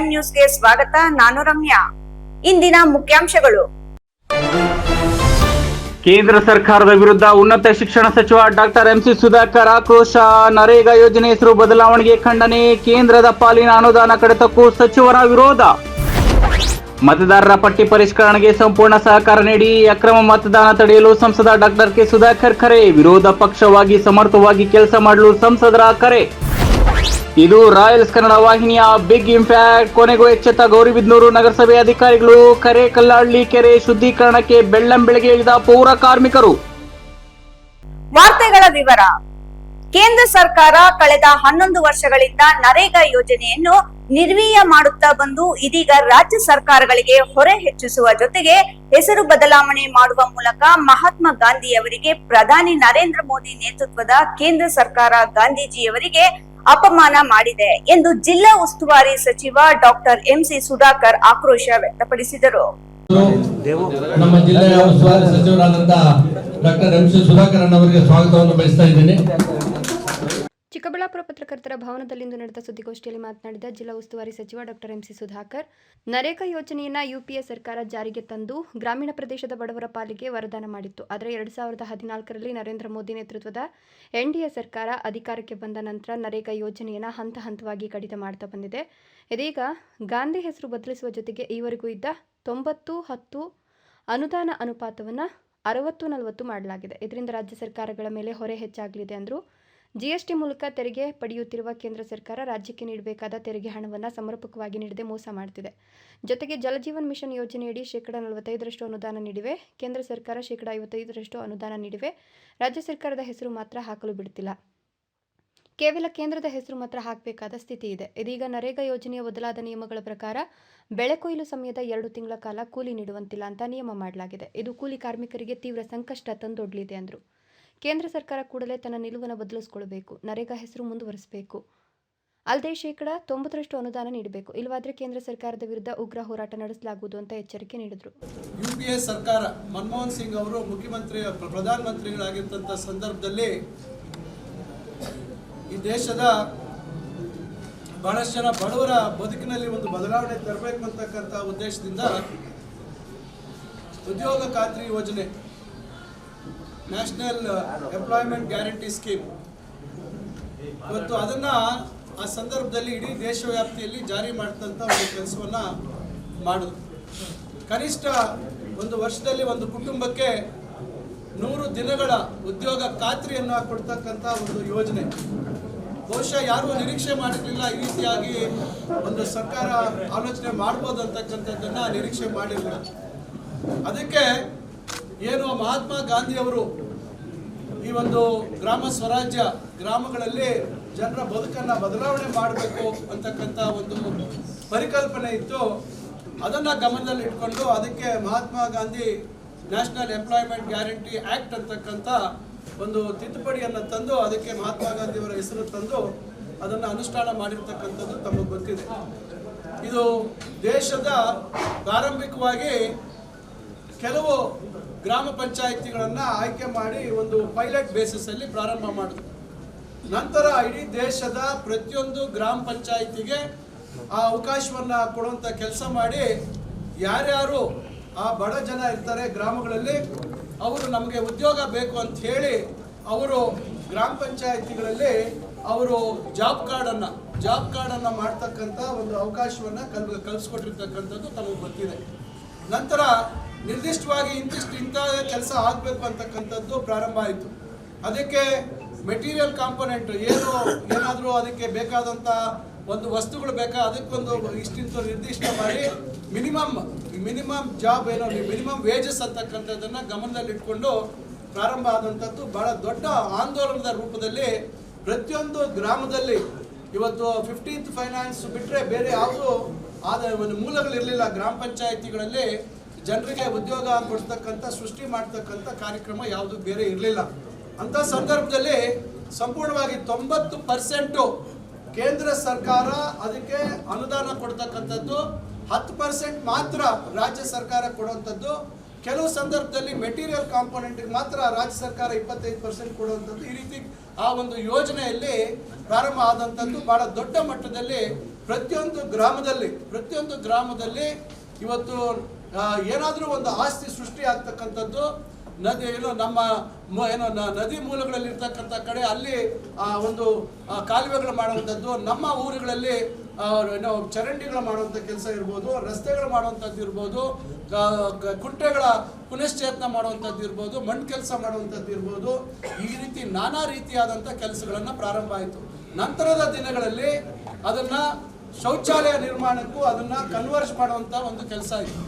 Prime ನ್ಯೂಸ್ಗೆ ಸ್ವಾಗತ, ನಾನು ರಮ್ಯಾ. ಇಂದಿನ ಮುಖ್ಯಾಂಶಗಳು. ಕೇಂದ್ರ ಸರ್ಕಾರದ ವಿರುದ್ಧ ಉನ್ನತ ಶಿಕ್ಷಣ ಸಚಿವ ಡಾಕ್ಟರ್ ಎಂಸಿ ಸುಧಾಕರ್ ಆಕ್ರೋಶ, ನರೇಗಾ ಯೋಜನೆ ಹೆಸರು ಬದಲಾವಣೆಗೆ ಖಂಡನೆ, ಕೇಂದ್ರದ ಪಾಲಿನ ಅನುದಾನ ಕಡಿತಕ್ಕೂ ಸಚಿವರ ವಿರೋಧ. ಮತದಾರರ ಪಟ್ಟಿ ಪರಿಷ್ಕರಣೆಗೆ ಸಂಪೂರ್ಣ ಸಹಕಾರ ನೀಡಿ ಅಕ್ರಮ ಮತದಾನ ತಡೆಯಲು ಸಂಸದ ಡಾಕ್ಟರ್ ಕೆ ಸುಧಾಕರ್ ಕರೆ. ವಿರೋಧ ಪಕ್ಷವಾಗಿ ಸಮರ್ಥವಾಗಿ ಕೆಲಸ ಮಾಡಲು ಸಂಸದರ ಕರೆ. ಇದು ರಾಯಲ್ಸ್ ಕನ್ನಡ ವಾಹಿನಿಯ ಬಿಗ್ ಇಂಪ್ಯಾಕ್ಟ್ ಕೊನೆಗೂ ಎಚ್ಚೆತ್ತ ಗೌರಿಬಿದ್ನೂರು ನಗರಸಭೆ ಅಧಿಕಾರಿಗಳು. ಕರೆ ಕಲ್ಲಹಳ್ಳಿ ಕೆರೆ ಶುದ್ಧೀಕರಣಕ್ಕೆ ಬೆಳ್ಳಂ ಬೆಳಗ್ಗೆ ಇಳಿದ ಪೌರ ಕಾರ್ಮಿಕರು. ವಾರ್ತೆಗಳ ವಿವರ. ಕೇಂದ್ರ ಸರ್ಕಾರ ಕಳೆದ ಹನ್ನೊಂದು ವರ್ಷಗಳಿಂದ ನರೇಗಾ ಯೋಜನೆಯನ್ನು ನಿರ್ವೀಯ ಮಾಡುತ್ತಾ ಬಂದು, ಇದೀಗ ರಾಜ್ಯ ಸರ್ಕಾರಗಳಿಗೆ ಹೊರೆ ಹೆಚ್ಚಿಸುವ ಜೊತೆಗೆ ಹೆಸರು ಬದಲಾವಣೆ ಮಾಡುವ ಮೂಲಕ ಮಹಾತ್ಮ ಗಾಂಧಿ ಅವರಿಗೆ ಪ್ರಧಾನಿ ನರೇಂದ್ರ ಮೋದಿ ನೇತೃತ್ವದ ಕೇಂದ್ರ ಸರ್ಕಾರ ಗಾಂಧೀಜಿಯವರಿಗೆ ಅಪಮಾನ ಮಾಡಿದೆ ಎಂದು ಜಿಲ್ಲಾ ಉಸ್ತುವಾರಿ ಸಚಿವ ಡಾಕ್ಟರ್ ಎಂಸಿ ಸುಧಾಕರ್ ಆಕ್ರೋಶ ವ್ಯಕ್ತಪಡಿಸಿದರು. ನಮ್ಮ ಜಿಲ್ಲೆಯ ಉಸ್ತುವಾರಿ ಸಚಿವರಾದಂತ ಡಾಕ್ಟರ್ ಎಂ ಸಿ ಸುಧಾಕರನ್ ಅವರಿಗೆ ಸ್ವಾಗತವನ್ನು ಬಯಸ್ತಾ ಇದ್ದೇನೆ. ಚಿಕ್ಕಬಳ್ಳಾಪುರ ಪತ್ರಕರ್ತರ ಭವನದಲ್ಲಿಂದು ನಡೆದ ಸುದ್ದಿಗೋಷ್ಠಿಯಲ್ಲಿ ಮಾತನಾಡಿದ ಜಿಲ್ಲಾ ಉಸ್ತುವಾರಿ ಸಚಿವ ಡಾಕ್ಟರ್ ಎಂಸಿ ಸುಧಾಕರ್, ನರೇಗಾ ಯೋಜನೆಯನ್ನು ಯುಪಿಎ ಸರ್ಕಾರ ಜಾರಿಗೆ ತಂದು ಗ್ರಾಮೀಣ ಪ್ರದೇಶದ ಬಡವರ ಪಾಲಿಗೆ ವರದಾನ ಮಾಡಿತ್ತು. ಆದರೆ ಎರಡು ಸಾವಿರದ ಹದಿನಾಲ್ಕರಲ್ಲಿ ನರೇಂದ್ರ ಮೋದಿ ನೇತೃತ್ವದ ಎನ್ಡಿಎ ಸರ್ಕಾರ ಅಧಿಕಾರಕ್ಕೆ ಬಂದ ನಂತರ ನರೇಗಾ ಯೋಜನೆಯನ್ನು ಹಂತ ಹಂತವಾಗಿ ಕಡಿತ ಮಾಡ್ತಾ ಬಂದಿದೆ. ಇದೀಗ ಗಾಂಧಿ ಹೆಸರು ಬದಲಿಸುವ ಜೊತೆಗೆ ಈವರೆಗೂ ಇದ್ದ ತೊಂಬತ್ತು ಹತ್ತು ಅನುದಾನ ಅನುಪಾತವನ್ನು ಅರವತ್ತು ನಲವತ್ತು ಮಾಡಲಾಗಿದೆ. ಇದರಿಂದ ರಾಜ್ಯ ಸರ್ಕಾರಗಳ ಮೇಲೆ ಹೊರೆ ಹೆಚ್ಚಾಗಲಿದೆ ಅಂದರು ಜಿಎಸ್ಟಿ ಮೂಲಕ ತೆರಿಗೆ ಪಡೆಯುತ್ತಿರುವ ಕೇಂದ್ರ ಸರ್ಕಾರ ರಾಜ್ಯಕ್ಕೆ ನೀಡಬೇಕಾದ ತೆರಿಗೆ ಹಣವನ್ನು ಸಮರ್ಪಕವಾಗಿ ನೀಡದೆ ಮೋಸ ಮಾಡುತ್ತಿದೆ ಜೊತೆಗೆ ಜಲಜೀವನ್ ಮಿಷನ್ ಯೋಜನೆಯಡಿ ಶೇಕಡ ನಲವತ್ತೈದರಷ್ಟು ಅನುದಾನ ನೀಡಿವೆ. ಕೇಂದ್ರ ಸರ್ಕಾರ ಶೇಕಡ ಐವತ್ತೈದರಷ್ಟು ಅನುದಾನ ನೀಡಿವೆ. ರಾಜ್ಯ ಸರ್ಕಾರದ ಹೆಸರು ಮಾತ್ರ ಹಾಕಲು ಬಿಡುತ್ತಿಲ್ಲ ಕೇವಲ ಕೇಂದ್ರದ ಹೆಸರು ಮಾತ್ರ ಹಾಕಬೇಕಾದ ಸ್ಥಿತಿ ಇದೆ. ಇದೀಗ ನರೇಗಾ ಯೋಜನೆಯ ಬದಲಾದ ನಿಯಮಗಳ ಪ್ರಕಾರ ಬೆಳೆ ಕೊಯ್ಲು ಸಮಯದ ಎರಡು ತಿಂಗಳ ಕಾಲ ಕೂಲಿ ನೀಡುವಂತಿಲ್ಲ ಅಂತ ನಿಯಮ ಮಾಡಲಾಗಿದೆ. ಇದು ಕೂಲಿ ಕಾರ್ಮಿಕರಿಗೆ ತೀವ್ರ ಸಂಕಷ್ಟ ತಂದೊಡ್ಲಿದೆ ಅಂದರು. ಕೇಂದ್ರ ಸರ್ಕಾರ ಕೂಡಲೇ ತನ್ನ ನಿಲುವನ್ನು ಬದಲಿಸಿಕೊಳ್ಳಬೇಕು ನರೇಗಾ ಹೆಸರು ಮುಂದುವರಿಸಬೇಕು. ಅಲ್ಲದೆ ಶೇಕಡ ತೊಂಬತ್ತರಷ್ಟು ಅನುದಾನ ನೀಡಬೇಕು. ಇಲ್ಲವಾದರೆ ಕೇಂದ್ರ ಸರ್ಕಾರದ ವಿರುದ್ಧ ಉಗ್ರ ಹೋರಾಟ ನಡೆಸಲಾಗುವುದು ಅಂತ ಎಚ್ಚರಿಕೆ ನೀಡಿದರು. ಯು ಸರ್ಕಾರ ಮನಮೋಹನ್ ಸಿಂಗ್ ಅವರು ಮುಖ್ಯಮಂತ್ರಿ ಪ್ರ- ಪ್ರಧಾನಮಂತ್ರಿಗಳಾಗಿರ್ತಂಥ ಸಂದರ್ಭದಲ್ಲಿ ಈ ದೇಶದ ಬಹಳಷ್ಟು ಜನ ಬಡವರ ಬದುಕಿನಲ್ಲಿ ಒಂದು ಬದಲಾವಣೆ ತರಬೇಕು ಅಂತಕ್ಕಂಥ ಉದ್ದೇಶದಿಂದ ಉದ್ಯೋಗ ಖಾತ್ರಿ ಯೋಜನೆ ನ್ಯಾಷನಲ್ ಎಂಪ್ಲಾಯ್ಮೆಂಟ್ ಗ್ಯಾರಂಟಿ ಸ್ಕೀಮ್ ಇವತ್ತು ಅದನ್ನ ಆ ಸಂದರ್ಭದಲ್ಲಿ ಇಡೀ ದೇಶವ್ಯಾಪ್ತಿಯಲ್ಲಿ ಜಾರಿ ಮಾಡಿದಂತ ಒಂದು ಕೆಲಸವನ್ನ ಮಾಡೋದು. ಕನಿಷ್ಠ ಒಂದು ವರ್ಷದಲ್ಲಿ ಒಂದು ಕುಟುಂಬಕ್ಕೆ ನೂರು ದಿನಗಳ ಉದ್ಯೋಗ ಖಾತ್ರಿಯನ್ನು ಕೊಡ್ತಕ್ಕಂಥ ಒಂದು ಯೋಜನೆ. ಬಹುಶಃ ಯಾರೂ ನಿರೀಕ್ಷೆ ಮಾಡಿರಲಿಲ್ಲ ಈ ರೀತಿಯಾಗಿ ಒಂದು ಸರ್ಕಾರ ಆಲೋಚನೆ ಮಾಡ್ಬೋದು ಅಂತಕ್ಕಂಥದ್ದನ್ನ ನಿರೀಕ್ಷೆ ಮಾಡಿರಲಿಲ್ಲ. ಅದಕ್ಕೆ ಏನು ಮಹಾತ್ಮ ಗಾಂಧಿಯವರು ಈ ಒಂದು ಗ್ರಾಮ ಸ್ವರಾಜ್ಯ ಗ್ರಾಮಗಳಲ್ಲಿ ಜನರ ಬದುಕನ್ನು ಬದಲಾವಣೆ ಮಾಡಬೇಕು ಅಂತಕ್ಕಂಥ ಒಂದು ಪರಿಕಲ್ಪನೆ ಇತ್ತು. ಅದನ್ನು ಗಮನದಲ್ಲಿಟ್ಕೊಂಡು ಅದಕ್ಕೆ Mahatma Gandhi national employment guarantee act ಅಂತಕ್ಕಂಥ ಒಂದು ತಿದ್ದುಪಡಿಯನ್ನು ತಂದು ಅದಕ್ಕೆ ಮಹಾತ್ಮ ಗಾಂಧಿಯವರ ಹೆಸರು ತಂದು ಅದನ್ನು ಅನುಷ್ಠಾನ ಮಾಡಿರ್ತಕ್ಕಂಥದ್ದು ತಮಗೆ ಗೊತ್ತಿದೆ. ಇದು ದೇಶದ ಪ್ರಾರಂಭಿಕವಾಗಿ ಕೆಲವು ಗ್ರಾಮ ಪಂಚಾಯಿತಿಗಳನ್ನು ಆಯ್ಕೆ ಮಾಡಿ ಒಂದು ಪೈಲಟ್ ಬೇಸಿಸ್ ಅಲ್ಲಿ ಪ್ರಾರಂಭ ಮಾಡಿದ್ರು ನಂತರ ಇಡೀ ದೇಶದ ಪ್ರತಿಯೊಂದು ಗ್ರಾಮ ಪಂಚಾಯಿತಿಗೆ ಆ ಅವಕಾಶವನ್ನ ಕೊಡುವಂತ ಕೆಲಸ ಮಾಡಿ ಯಾರ್ಯಾರು ಆ ಬಡ ಜನ ಇರ್ತಾರೆ ಗ್ರಾಮಗಳಲ್ಲಿ, ಅವರು ನಮಗೆ ಉದ್ಯೋಗ ಬೇಕು ಅಂತ ಹೇಳಿ ಅವರು ಗ್ರಾಮ ಪಂಚಾಯಿತಿಗಳಲ್ಲಿ ಅವರು ಜಾಬ್ ಕಾರ್ಡನ್ನು ಜಾಬ್ ಕಾರ್ಡನ್ನು ಮಾಡ್ತಕ್ಕಂಥ ಒಂದು ಅವಕಾಶವನ್ನ ಕಲ್, ಕಲ್ಸ್ಕೊಟ್ಟಿರ್ತಕ್ಕಂಥದ್ದು ತಮಗೆ ಗೊತ್ತಿದೆ. ನಂತರ ನಿರ್ದಿಷ್ಟವಾಗಿ ಇಂತಿಷ್ಟು ಇಂಥ ಕೆಲಸ ಆಗಬೇಕು ಅಂತಕ್ಕಂಥದ್ದು ಪ್ರಾರಂಭ ಆಯಿತು. ಅದಕ್ಕೆ ಮೆಟೀರಿಯಲ್ ಕಾಂಪೊನೆಂಟ್ ಏನು, ಏನಾದರೂ ಅದಕ್ಕೆ ಬೇಕಾದಂಥ ಒಂದು ವಸ್ತುಗಳು ಬೇಕಾ, ಅದಕ್ಕೊಂದು ಇಷ್ಟಿಂತ ನಿರ್ದಿಷ್ಟ ಮಾಡಿ ಮಿನಿಮಮ್ ಮಿನಿಮಮ್ ಜಾಬ್ ಏನೋ, ಮಿನಿಮಮ್ ವೇಜಸ್ ಅಂತಕ್ಕಂಥದ್ದನ್ನು ಗಮನದಲ್ಲಿಟ್ಕೊಂಡು ಪ್ರಾರಂಭ ಆದಂಥದ್ದು ಬಹಳ ದೊಡ್ಡ ಆಂದೋಲನದ ರೂಪದಲ್ಲಿ ಪ್ರತಿಯೊಂದು ಗ್ರಾಮದಲ್ಲಿ ಇವತ್ತು ಫಿಫ್ಟೀನ್ತ್ ಫೈನಾನ್ಸ್ ಬಿಟ್ಟರೆ ಬೇರೆ ಯಾವುದೂ ಆದ ಒಂದು ಮೂಲಗಳಿರಲಿಲ್ಲ. ಗ್ರಾಮ ಪಂಚಾಯಿತಿಗಳಲ್ಲಿ ಜನರಿಗೆ ಉದ್ಯೋಗ ಕೊಡ್ತಕ್ಕಂಥ, ಸೃಷ್ಟಿ ಮಾಡ್ತಕ್ಕಂಥ ಕಾರ್ಯಕ್ರಮ ಯಾವುದು ಬೇರೆ ಇರಲಿಲ್ಲ. ಅಂತ ಸಂದರ್ಭದಲ್ಲಿ ಸಂಪೂರ್ಣವಾಗಿ ತೊಂಬತ್ತು ಪರ್ಸೆಂಟು ಕೇಂದ್ರ ಸರ್ಕಾರ ಅದಕ್ಕೆ ಅನುದಾನ ಕೊಡ್ತಕ್ಕಂಥದ್ದು, ಹತ್ತು ಪರ್ಸೆಂಟ್ ಮಾತ್ರ ರಾಜ್ಯ ಸರ್ಕಾರ ಕೊಡುವಂಥದ್ದು, ಕೆಲವು ಸಂದರ್ಭದಲ್ಲಿ ಮೆಟೀರಿಯಲ್ ಕಾಂಪೋನೆಂಟ್ಗೆ ಮಾತ್ರ ರಾಜ್ಯ ಸರ್ಕಾರ ಇಪ್ಪತ್ತೈದು ಪರ್ಸೆಂಟ್ ಕೊಡುವಂಥದ್ದು ಈ ರೀತಿ ಆ ಒಂದು ಯೋಜನೆಯಲ್ಲಿ ಪ್ರಾರಂಭ ಆದಂಥದ್ದು ಬಹಳ ದೊಡ್ಡ ಮಟ್ಟದಲ್ಲಿ ಪ್ರತಿಯೊಂದು ಗ್ರಾಮದಲ್ಲಿ ಪ್ರತಿಯೊಂದು ಗ್ರಾಮದಲ್ಲಿ ಇವತ್ತು ಏನಾದರೂ ಒಂದು ಆಸ್ತಿ ಸೃಷ್ಟಿ ಆಗ್ತಕ್ಕಂಥದ್ದು, ನದಿ ಏನು ನಮ್ಮ ಏನೋ ನದಿ ಮೂಲಗಳಲ್ಲಿ ಇರ್ತಕ್ಕಂಥ ಕಡೆ ಅಲ್ಲಿ ಒಂದು ಕಾಲುವೆಗಳು ಮಾಡುವಂಥದ್ದು, ನಮ್ಮ ಊರುಗಳಲ್ಲಿ ಏನೋ ಚರಂಡಿಗಳು ಮಾಡುವಂಥ ಕೆಲಸ ಇರ್ಬೋದು, ರಸ್ತೆಗಳು ಮಾಡುವಂಥದ್ದು ಇರ್ಬೋದು ಕುಂಟೆಗಳ ಪುನಶ್ಚೇತನ ಮಾಡುವಂಥದ್ದು ಇರ್ಬೋದು, ಮಣ್ಣು ಕೆಲಸ ಮಾಡುವಂಥದ್ದು ಇರ್ಬೋದು, ಈ ರೀತಿ ನಾನಾ ರೀತಿಯಾದಂಥ ಕೆಲಸಗಳನ್ನು ಪ್ರಾರಂಭ ಆಯಿತು. ನಂತರದ ದಿನಗಳಲ್ಲಿ ಅದನ್ನು ಶೌಚಾಲಯ ನಿರ್ಮಾಣಕ್ಕೂ ಅದನ್ನು ಕನ್ವರ್ಸ್ ಮಾಡುವಂಥ ಒಂದು ಕೆಲಸ ಆಯಿತು.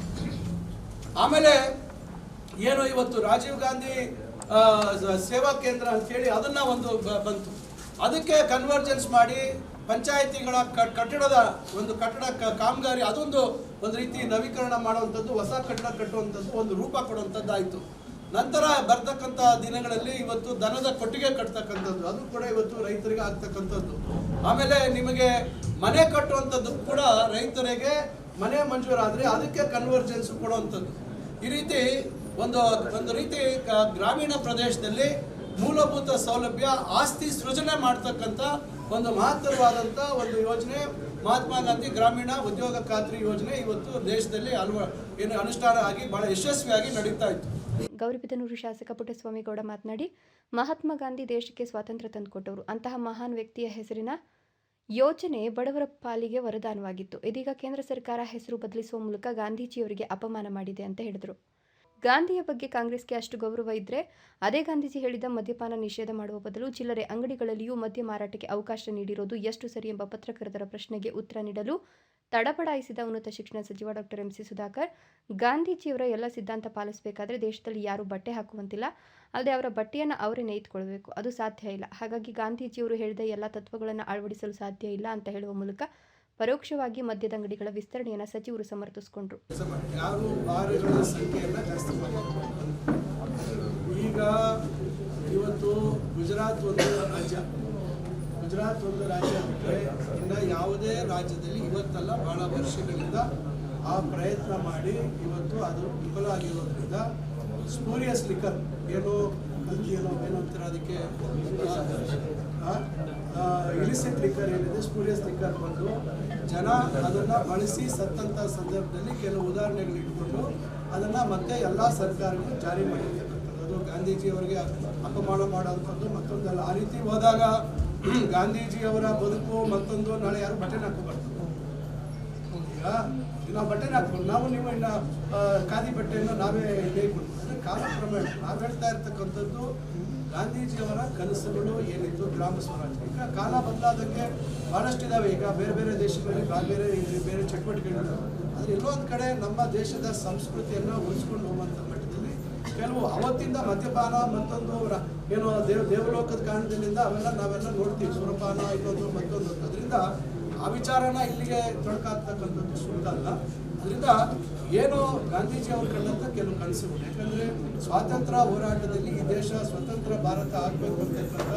ಆಮೇಲೆ ಏನು ಇವತ್ತು ರಾಜೀವ್ ಗಾಂಧಿ ಸೇವಾ ಕೇಂದ್ರ ಅಂತೇಳಿ ಅದನ್ನ ಒಂದು ಬಂತು. ಅದಕ್ಕೆ ಕನ್ವರ್ಜೆನ್ಸ್ ಮಾಡಿ ಪಂಚಾಯಿತಿಗಳ ಕಟ್ಟಡದ ಒಂದು ಕಟ್ಟಡ ಕಾಮಗಾರಿ, ಅದೊಂದು ಒಂದು ರೀತಿ ನವೀಕರಣ ಮಾಡುವಂಥದ್ದು, ಹೊಸ ಕಟ್ಟಡ ಕಟ್ಟುವಂಥದ್ದು, ಒಂದು ರೂಪ ಕೊಡುವಂಥದ್ದಾಯಿತು. ನಂತರ ಬರ್ತಕ್ಕಂಥ ದಿನಗಳಲ್ಲಿ ಇವತ್ತು ದನದ ಕೊಟ್ಟಿಗೆ ಕಟ್ತಕ್ಕಂಥದ್ದು, ಅದು ಕೂಡ ಇವತ್ತು ರೈತರಿಗೆ ಆಗ್ತಕ್ಕಂಥದ್ದು. ಆಮೇಲೆ ನಿಮಗೆ ಮನೆ ಕಟ್ಟುವಂಥದ್ದು ಕೂಡ ರೈತರಿಗೆ ಮನೆ ಮಂಜೂರಾದರೆ ಅದಕ್ಕೆ ಕನ್ವರ್ಜೆನ್ಸ್ ಕೊಡುವಂಥದ್ದು. ಈ ರೀತಿ ಒಂದು ಒಂದು ರೀತಿ ಗ್ರಾಮೀಣ ಪ್ರದೇಶದಲ್ಲಿ ಮೂಲಭೂತ ಸೌಲಭ್ಯ, ಆಸ್ತಿ ಸೃಜನೆ ಮಾಡ್ತಕ್ಕಂಥ ಒಂದು ಮಹತ್ತರವಾದಂಥ ಒಂದು ಯೋಜನೆ ಮಹಾತ್ಮ ಗಾಂಧಿ ಗ್ರಾಮೀಣ ಉದ್ಯೋಗ ಖಾತ್ರಿ ಯೋಜನೆ ಇವತ್ತು ದೇಶದಲ್ಲಿ ಅಲ್ವ, ಏನು ಅನುಷ್ಠಾನ ಆಗಿ ಬಹಳ ಯಶಸ್ವಿಯಾಗಿ ನಡೀತಾ ಇತ್ತು. ಗೌರಿಬಿದನೂರು ಶಾಸಕ ಪುಟ್ಟಸ್ವಾಮಿಗೌಡ ಮಾತನಾಡಿ, ಮಹಾತ್ಮ ಗಾಂಧಿ ದೇಶಕ್ಕೆ ಸ್ವಾತಂತ್ರ್ಯ ತಂದುಕೊಟ್ಟವರು. ಅಂತಹ ಮಹಾನ್ ವ್ಯಕ್ತಿಯ ಹೆಸರಿನ ಯೋಜನೆ ಬಡವರ ಪಾಲಿಗೆ ವರದಾನವಾಗಿತ್ತು. ಇದೀಗ ಕೇಂದ್ರ ಸರ್ಕಾರ ಹೆಸರು ಬದಲಿಸುವ ಮೂಲಕ ಗಾಂಧೀಜಿಯವರಿಗೆ ಅಪಮಾನ ಮಾಡಿದೆ ಅಂತ ಹೇಳಿದರು. ಗಾಂಧಿಯ ಬಗ್ಗೆ ಕಾಂಗ್ರೆಸ್ಗೆ ಅಷ್ಟು ಗೌರವ ಇದ್ದರೆ ಅದೇ ಗಾಂಧೀಜಿ ಹೇಳಿದ ಮದ್ಯಪಾನ ನಿಷೇಧ ಮಾಡುವ ಬದಲು ಚಿಲ್ಲರೆ ಅಂಗಡಿಗಳಲ್ಲಿಯೂ ಮದ್ಯ ಮಾರಾಟಕ್ಕೆ ಅವಕಾಶ ನೀಡಿರೋದು ಎಷ್ಟು ಸರಿ ಎಂಬ ಪತ್ರಕರ್ತರ ಪ್ರಶ್ನೆಗೆ ಉತ್ತರ ನೀಡಲು ತಡಪಡಾಯಿಸಿದ ಉನ್ನತ ಶಿಕ್ಷಣ ಸಚಿವ ಡಾಕ್ಟರ್ ಎಂಸಿ ಸುಧಾಕರ್, ಗಾಂಧೀಜಿಯವರ ಎಲ್ಲ ಸಿದ್ಧಾಂತ ಪಾಲಿಸಬೇಕಾದ್ರೆ ದೇಶದಲ್ಲಿ ಯಾರೂ ಬಟ್ಟೆ ಹಾಕುವಂತಿಲ್ಲ. ಅಲ್ಲದೆ ಅವರ ಬಟ್ಟೆಯನ್ನು ಅವರೇ ನೇಯ್ದುಕೊಳ್ಬೇಕು. ಅದು ಸಾಧ್ಯ ಇಲ್ಲ. ಹಾಗಾಗಿ ಗಾಂಧೀಜಿಯವರು ಹೇಳಿದ ಎಲ್ಲ ತತ್ವಗಳನ್ನು ಅಳವಡಿಸಲು ಸಾಧ್ಯ ಇಲ್ಲ ಅಂತ ಹೇಳುವ ಮೂಲಕ ಪರೋಕ್ಷವಾಗಿ ಮದ್ಯದ ಅಂಗಡಿಗಳ ವಿಸ್ತರಣೆಯನ್ನು ಸಚಿವರು ಸಮರ್ಥಿಸಿಕೊಂಡರು. ಈಗ ಇವತ್ತು ಗುಜರಾತ್ ಒಂದು ರಾಜ್ಯ. ಗುಜರಾತ್ ಒಂದು ರಾಜ್ಯ ಇನ್ನು ಯಾವುದೇ ರಾಜ್ಯದಲ್ಲಿ ಇವತ್ತಲ್ಲ ಬಹಳ ವರ್ಷಗಳಿಂದ ಆ ಪ್ರಯತ್ನ ಮಾಡಿ ಇವತ್ತು ಅದು ವಿಫಲ ಆಗಿರೋದ್ರಿಂದ ಸ್ಪೂರಿಯಸ್ ಲಿಕ್ಕರ್ ಏನೋ ಏನೋ, ಏನು ಅಂತಾರೆ, ಅದಕ್ಕೆ ಇಲಿಸಿಟ್ ಲಿಕ್ಕರ್ ಏನಿದೆ ಸ್ಪೂರಿಯಸ್ ಲಿಕ್ಕರ್ ಬಂದು ಜನ ಅದನ್ನು ಬಳಸಿ ಸತ್ತಂಥ ಸಂದರ್ಭದಲ್ಲಿ ಕೆಲವು ಉದಾಹರಣೆಗಳು ಇಟ್ಕೊಂಡು ಅದನ್ನು ಮತ್ತೆ ಎಲ್ಲ ಸರ್ಕಾರಗಳು ಜಾರಿ ಮಾಡಿರ್ತಕ್ಕಂಥದ್ದು. ಅದು ಗಾಂಧೀಜಿಯವರಿಗೆ ಅಪಮಾನ ಮಾಡೋವಂಥದ್ದು, ಮತ್ತೊಂದಲ್ಲ. ಆ ರೀತಿ ಹೋದಾಗ ಗಾಂಧೀಜಿಯವರ ಬದುಕು ಮತ್ತೊಂದು, ನಾಳೆ ಯಾರು ಬಟನ್ ಹಾಕೋಬಾರ್ದು ಈಗ ನಾವು ಬಟ್ಟೆನ ಹಾಕ್ಬೋದು ನಾವು ನೀವು ಇನ್ನು ಖಾದಿ ಬಟ್ಟೆಯನ್ನು ನಾವೇ ನೇಯ್ಕೊಂಡು ಕಾಲಕ್ರಮೇಣ ನಾವು ಹೇಳ್ತಾ ಇರ್ತಕ್ಕಂಥದ್ದು ಗಾಂಧೀಜಿಯವರ ಕನಸುಗಳು ಏನಿತ್ತು? ಗ್ರಾಮ ಸ್ವರಾಜ್ಯ. ಈಗ ಕಾಲ ಬದಲಾದಂಗೆ ಭಾಳಷ್ಟು ಇದಾವೆ. ಈಗ ಬೇರೆ ಬೇರೆ ದೇಶಗಳಲ್ಲಿ ಬೇರೆ ಬೇರೆ ಇಲ್ಲಿ ಬೇರೆ ಚಟುವಟಿಕೆಗಳು ಆದರೆ ಇನ್ನೊಂದು ಕಡೆ ನಮ್ಮ ದೇಶದ ಸಂಸ್ಕೃತಿಯನ್ನು ಉಳಿಸ್ಕೊಂಡು ಹೋಗುವಂಥ ಮಟ್ಟದಲ್ಲಿ ಕೆಲವು ಅವತ್ತಿಂದ ಮದ್ಯಪಾನ ಮತ್ತೊಂದು ಏನು ದೇವ ದೇವ್ ದೇವಲೋಕದ ಕಾರಣದಿಂದ ಅವೆಲ್ಲ ನಾವೆಲ್ಲ ನೋಡ್ತೀವಿ. ಸುರಪಾನ ಇನ್ನೊಂದು ಮತ್ತೊಂದು. ಅದರಿಂದ ಆ ವಿಚಾರನ ಇಲ್ಲಿಗೆ ತೊಡಕಾಗ್ತಕ್ಕಂಥದ್ದು ಸುಳ್ಳಲ್ಲ ಅದರಿಂದ ಏನು ಗಾಂಧೀಜಿ ಅವರು ಕಂಡಂಥ ಕೆಲವು ಕನಸುಗಳು. ಯಾಕಂದ್ರೆ ಸ್ವಾತಂತ್ರ್ಯ ಹೋರಾಟದಲ್ಲಿ ಈ ದೇಶ ಸ್ವತಂತ್ರ ಭಾರತ ಆಗಬೇಕು ಅಂತಕ್ಕಂಥ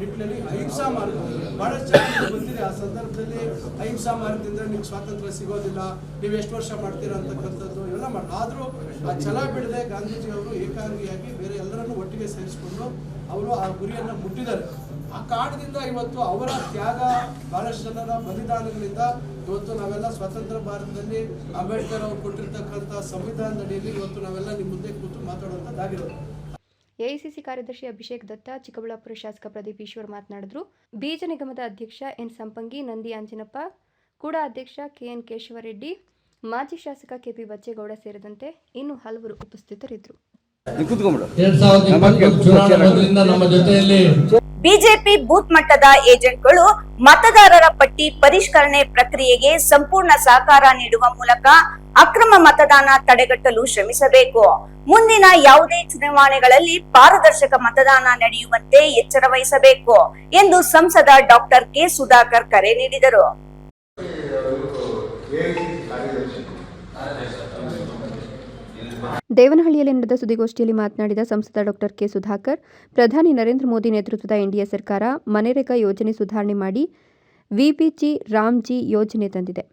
ನಿಟ್ಟಿನಲ್ಲಿ ಅಹಿಂಸಾ ಮಾರ್ಗ. ಬಹಳಷ್ಟು ಬಂದಿದೆ. ಆ ಸಂದರ್ಭದಲ್ಲಿ ಅಹಿಂಸಾ ಮಾರ್ಗದಿಂದ ನಿಮ್ಗೆ ಸ್ವಾತಂತ್ರ್ಯ ಸಿಗೋದಿಲ್ಲ, ನೀವು ಎಷ್ಟು ವರ್ಷ ಮಾಡ್ತೀರಾ ಅಂತಕ್ಕಂಥದ್ದು ಎಲ್ಲ ಮಾಡಿ. ಆದರೂ ಆ ಛಲ ಬಿಡದೆ ಗಾಂಧೀಜಿ ಅವರು ಏಕಾಂಗಿಯಾಗಿ ಬೇರೆ ಎಲ್ಲರನ್ನೂ ಒಟ್ಟಿಗೆ ಸೇರಿಸ್ಕೊಂಡು ಅವರು ಆ ಗುರಿಯನ್ನು ಮುಟ್ಟಿದ್ದಾರೆ. ಆ ಕಾರಣದಿಂದ ಇವತ್ತು ಅವರ ತ್ಯಾಗ ಬಹಳಷ್ಟು ಜನರ ಬಲಿದಾನಗಳಿಂದ ಇವತ್ತು ನಾವೆಲ್ಲ ಸ್ವತಂತ್ರ ಭಾರತದಲ್ಲಿ ಅಂಬೇಡ್ಕರ್ ಅವರು ಕೊಟ್ಟಿರ್ತಕ್ಕಂಥ ಸಂವಿಧಾನದಡಿಯಲ್ಲಿ ಇವತ್ತು ನಾವೆಲ್ಲ ನಿಮ್ಮ ಮುಂದೆ ಕೂತು ಮಾತಾಡುವಂಥದ್ದಾಗಿರೋದು. ಎಐಸಿಸಿ ಕಾರ್ಯದರ್ಶಿ ಅಭಿಷೇಕ್ ದತ್ತ ಚಿಕ್ಕಬಳ್ಳಾಪುರ ಶಾಸಕ ಪ್ರದೀಪ್ ಈಶ್ವರ್ ಮಾತನಾಡಿದ್ರು. ಬೀಜ ನಿಗಮದ ಅಧ್ಯಕ್ಷ ಎನ್ ಸಂಪಂಗಿ ನಂದಿ ಅಂಜನಪ್ಪ ಕೂಡ ಅಧ್ಯಕ್ಷ ಕೆಎನ್ ಕೇಶವರೆಡ್ಡಿ ಮಾಜಿ ಶಾಸಕ ಕೆಪಿ ಬಚ್ಚೇಗೌಡ ಸೇರಿದಂತೆ ಇನ್ನು ಹಲವರು ಉಪಸ್ಥಿತರಿದ್ದರು. ಎರಡ್ ಸಾವಿರದ ಇಪ್ಪತ್ತೊಂದು ಚುನಾವಣೆ ಮೊದಲಿಂದ ನಮ್ಮ ಜೊತೆಯಲ್ಲಿ ಬಿಜೆಪಿ ಬೂತ್ ಮಟ್ಟದ ಏಜೆಂಟ್ಗಳು ಮತದಾರರ ಪಟ್ಟಿ ಪರಿಷ್ಕರಣೆ ಪ್ರಕ್ರಿಯೆಗೆ ಸಂಪೂರ್ಣ ಸಹಕಾರ ನೀಡುವ ಮೂಲಕ ಅಕ್ರಮ ಮತದಾನ ತಡೆಗಟ್ಟಲು ಶ್ರಮಿಸಬೇಕು. ಮುಂದಿನ ಯಾವುದೇ ಚುನಾವಣೆಗಳಲ್ಲಿ ಪಾರದರ್ಶಕ ಮತದಾನ ನಡೆಯುವಂತೆ ಎಚ್ಚರ ವಹಿಸಬೇಕು ಎಂದು ಸಂಸದ ಡಾಕ್ಟರ್ ಕೆ ಸುಧಾಕರ್ ಕರೆ ನೀಡಿದರು. ದೇವನಹಳ್ಳಿಯಲ್ಲಿ ನಡೆದ ಸುದ್ದಿಗೋಷ್ಠಿಯಲ್ಲಿ ಮಾತನಾಡಿದ ಸಂಸದ ಡಾಕ್ಟರ್ ಕೆ ಸುಧಾಕರ್, ಪ್ರಧಾನಿ ನರೇಂದ್ರ ಮೋದಿ ನೇತೃತ್ವದ ಎನ್ಡಿಎ ಸರ್ಕಾರ ಮನರೇಗಾ ಯೋಜನೆ ಸುಧಾರಣೆ ಮಾಡಿ ವಿಬಿಜಿ ರಾಮ್ಜಿ ಯೋಜನೆ ತಂದಿದೆ.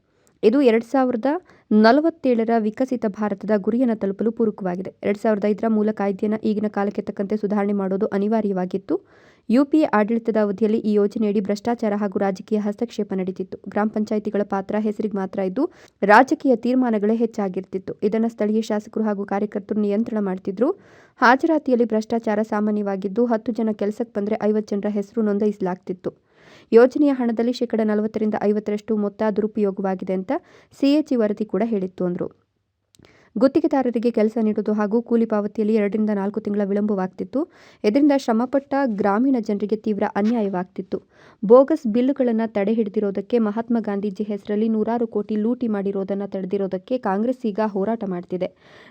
ಇದು ಎರಡ್ ಸಾವಿರದ ನಲವತ್ತೇಳರ ವಿಕಸಿತ ಭಾರತದ ಗುರಿಯನ್ನು ತಲುಪಲು ಪೂರಕವಾಗಿದೆ. ಎರಡ್ ಸಾವಿರದ ಐದರ ಮೂಲ ಕಾಯ್ದೆಯನ್ನು ಈಗಿನ ಕಾಲಕ್ಕೆ ತಕ್ಕಂತೆ ಸುಧಾರಣೆ ಮಾಡೋದು ಅನಿವಾರ್ಯವಾಗಿತ್ತು. ಯುಪಿಎ ಆಡಳಿತದ ಅವಧಿಯಲ್ಲಿ ಈ ಯೋಜನೆಯಡಿ ಭ್ರಷ್ಟಾಚಾರ ಹಾಗೂ ರಾಜಕೀಯ ಹಸ್ತಕ್ಷೇಪ ನಡೀತಿತ್ತು ಗ್ರಾಮ ಪಂಚಾಯಿತಿಗಳ ಪಾತ್ರ ಹೆಸರಿಗೆ ಮಾತ್ರ ಇದ್ದು, ರಾಜಕೀಯ ತೀರ್ಮಾನಗಳೇ ಹೆಚ್ಚಾಗಿರ್ತಿತ್ತು. ಇದನ್ನು ಸ್ಥಳೀಯ ಶಾಸಕರು ಹಾಗೂ ಕಾರ್ಯಕರ್ತರು ನಿಯಂತ್ರಣ ಮಾಡ್ತಿದ್ರು. ಹಾಜರಾತಿಯಲ್ಲಿ ಭ್ರಷ್ಟಾಚಾರ ಸಾಮಾನ್ಯವಾಗಿದ್ದು, ಹತ್ತು ಜನ ಕೆಲಸಕ್ಕೆ ಬಂದರೆ ಐವತ್ತು ಜನರ ಹೆಸರು ನೋಂದಾಯಿಸಲಾಗ್ತಿತ್ತು. ಯೋಜನೆಯ ಹಣದಲ್ಲಿ ಶೇಕಡ ನಲವತ್ತರಿಂದ ಐವತ್ತರಷ್ಟು ಮೊತ್ತ ದುರುಪಯೋಗವಾಗಿದೆ ಅಂತ ಸಿಎಚಿ ವರದಿ ಕೂಡ ಹೇಳಿತ್ತು ಅಂದರು. ಗುತ್ತಿಗೆದಾರರಿಗೆ ಕೆಲಸ ನೀಡುವುದು ಹಾಗೂ ಕೂಲಿ ಪಾವತಿಯಲ್ಲಿ ಎರಡರಿಂದ ನಾಲ್ಕು ತಿಂಗಳ ವಿಳಂಬವಾಗ್ತಿತ್ತು. ಇದರಿಂದ ಶ್ರಮಪಟ್ಟ ಗ್ರಾಮೀಣ ಜನರಿಗೆ ತೀವ್ರ ಅನ್ಯಾಯವಾಗ್ತಿತ್ತು. ಬೋಗಸ್ ಬಿಲ್ಲುಗಳನ್ನು ತಡೆ ಹಿಡಿದಿರೋದಕ್ಕೆ ಮಹಾತ್ಮ ಗಾಂಧೀಜಿ ಹೆಸರಲ್ಲಿ ನೂರಾರು ಕೋಟಿ ಲೂಟಿ ಮಾಡಿರೋದನ್ನು ತಡೆದಿರೋದಕ್ಕೆ ಕಾಂಗ್ರೆಸ್ ಈಗ ಹೋರಾಟ ಮಾಡ್ತಿದೆ.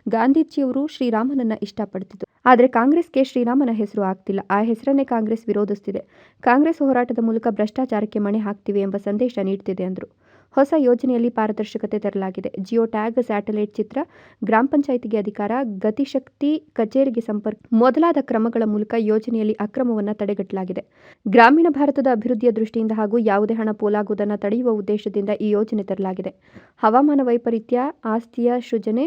ಗಾಂಧೀಜಿಯವರು ಶ್ರೀರಾಮನನ್ನ ಇಷ್ಟಪಡ್ತಿದ್ರು. ಆದರೆ ಕಾಂಗ್ರೆಸ್ಗೆ ಶ್ರೀರಾಮನ ಹೆಸರು ಆಗ್ತಿಲ್ಲ. ಆ ಹೆಸರನ್ನೇ ಕಾಂಗ್ರೆಸ್ ವಿರೋಧಿಸ್ತಿದೆ. ಕಾಂಗ್ರೆಸ್ ಹೋರಾಟದ ಮೂಲಕ ಭ್ರಷ್ಟಾಚಾರಕ್ಕೆ ಮಣೆ ಹಾಕ್ತಿವೆ ಎಂಬ ಸಂದೇಶ ನೀಡ್ತಿದೆ ಅಂದರು. ಹೊಸ ಯೋಜನೆಯಲ್ಲಿ ಪಾರದರ್ಶಕತೆ ತರಲಾಗಿದೆ. ಜಿಯೋ ಟ್ಯಾಗ್, ಸ್ಯಾಟಲೈಟ್ ಚಿತ್ರ, ಗ್ರಾಮ ಪಂಚಾಯಿತಿಗೆ ಅಧಿಕಾರ, ಗತಿಶಕ್ತಿ ಕಚೇರಿಗೆ ಸಂಪರ್ಕ ಮೊದಲಾದ ಕ್ರಮಗಳ ಮೂಲಕ ಯೋಜನೆಯಲ್ಲಿ ಅಕ್ರಮವನ್ನು ತಡೆಗಟ್ಟಲಾಗಿದೆ. ಗ್ರಾಮೀಣ ಭಾರತದ ಅಭಿವೃದ್ಧಿಯ ದೃಷ್ಟಿಯಿಂದ ಹಾಗೂ ಯಾವುದೇ ಹಣ ಪೋಲಾಗುವುದನ್ನು ತಡೆಯುವ ಉದ್ದೇಶದಿಂದ ಈ ಯೋಜನೆ ತರಲಾಗಿದೆ. ಹವಾಮಾನ ವೈಪರೀತ್ಯ, ಆಸ್ತಿಯ ಸೃಜನೆ,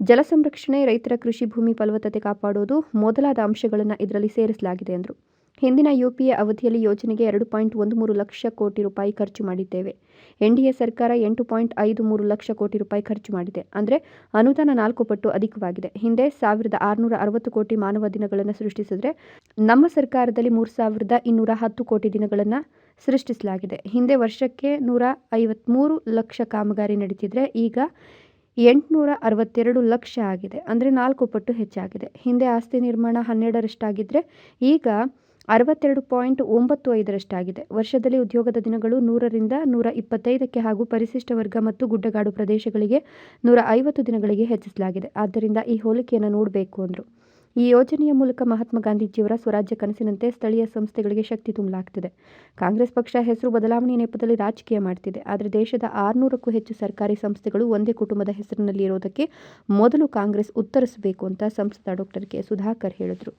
ಜಲ ಸಂರಕ್ಷಣೆ, ರೈತರ ಕೃಷಿ ಭೂಮಿ ಫಲವತ್ತತೆ ಕಾಪಾಡುವುದು ಮೊದಲಾದ ಅಂಶಗಳನ್ನು ಇದರಲ್ಲಿ ಸೇರಿಸಲಾಗಿದೆ ಎಂದರು. ಹಿಂದಿನ ಯುಪಿಎ ಅವಧಿಯಲ್ಲಿ ಯೋಜನೆಗೆ ಎರಡು ಪಾಯಿಂಟ್ ಒಂದು ಮೂರು ಲಕ್ಷ ಕೋಟಿ ರೂಪಾಯಿ ಖರ್ಚು ಮಾಡಿದ್ದೇವೆ. ಎನ್ಡಿಎ ಸರ್ಕಾರ ಎಂಟು ಪಾಯಿಂಟ್ ಐದು ಮೂರು ಲಕ್ಷ ಕೋಟಿ ರೂಪಾಯಿ ಖರ್ಚು ಮಾಡಿದೆ. ಅಂದರೆ ಅನುದಾನ ನಾಲ್ಕು ಪಟ್ಟು ಅಧಿಕವಾಗಿದೆ. ಹಿಂದೆ ಸಾವಿರದ ಆರುನೂರ ಅರವತ್ತು ಕೋಟಿ ಮಾನವ ದಿನಗಳನ್ನು ಸೃಷ್ಟಿಸಿದರೆ ನಮ್ಮ ಸರ್ಕಾರದಲ್ಲಿ ಮೂರು ಸಾವಿರದ ಇನ್ನೂರ ಹತ್ತು ಕೋಟಿ ದಿನಗಳನ್ನು ಸೃಷ್ಟಿಸಲಾಗಿದೆ. ಹಿಂದೆ ವರ್ಷಕ್ಕೆ ನೂರ ಐವತ್ತ್ಮೂರು ಲಕ್ಷ ಕಾಮಗಾರಿ ನಡೀತಿದ್ರೆ ಈಗ ಎಂಟುನೂರ ಅರವತ್ತೆರಡು ಲಕ್ಷ ಆಗಿದೆ. ಅಂದರೆ ನಾಲ್ಕು ಪಟ್ಟು ಹೆಚ್ಚಾಗಿದೆ. ಹಿಂದೆ ಆಸ್ತಿ ನಿರ್ಮಾಣ ಹನ್ನೆರಡರಷ್ಟಾಗಿದ್ದರೆ ಈಗ ಅರವತ್ತೆರಡು ಪಾಯಿಂಟ್ ಒಂಬತ್ತು ಐದರಷ್ಟಾಗಿದೆ. ವರ್ಷದಲ್ಲಿ ಉದ್ಯೋಗದ ದಿನಗಳು ನೂರರಿಂದ ನೂರ ಇಪ್ಪತ್ತೈದಕ್ಕೆ ಹಾಗೂ ಪರಿಶಿಷ್ಟ ವರ್ಗ ಮತ್ತು ಗುಡ್ಡಗಾಡು ಪ್ರದೇಶಗಳಿಗೆ ನೂರ ಐವತ್ತು ದಿನಗಳಿಗೆ ಹೆಚ್ಚಿಸಲಾಗಿದೆ. ಆದ್ದರಿಂದ ಈ ಹೋಲಿಕೆಯನ್ನು ನೋಡಬೇಕು ಅಂದರು. ಈ ಯೋಜನೆಯ ಮೂಲಕ ಮಹಾತ್ಮ ಗಾಂಧೀಜಿಯವರ ಸ್ವರಾಜ್ಯ ಕನಸಿನಂತೆ ಸ್ಥಳೀಯ ಸಂಸ್ಥೆಗಳಿಗೆ ಶಕ್ತಿ ತುಂಬಲಾಗ್ತಿದೆ. ಕಾಂಗ್ರೆಸ್ ಪಕ್ಷ ಹೆಸರು ಬದಲಾವಣೆ ನೆಪದಲ್ಲಿ ರಾಜಕೀಯ ಮಾಡ್ತಿದೆ. ಆದರೆ ದೇಶದ ಆರುನೂರಕ್ಕೂ ಹೆಚ್ಚು ಸರ್ಕಾರಿ ಸಂಸ್ಥೆಗಳು ಒಂದೇ ಕುಟುಂಬದ ಹೆಸರಿನಲ್ಲಿ ಇರೋದಕ್ಕೆ ಮೊದಲು ಕಾಂಗ್ರೆಸ್ ಉತ್ತರಿಸಬೇಕು ಅಂತ ಸಂಸದ ಡಾಕ್ಟರ್ ಕೆ ಸುಧಾಕರ್ ಹೇಳಿದರು.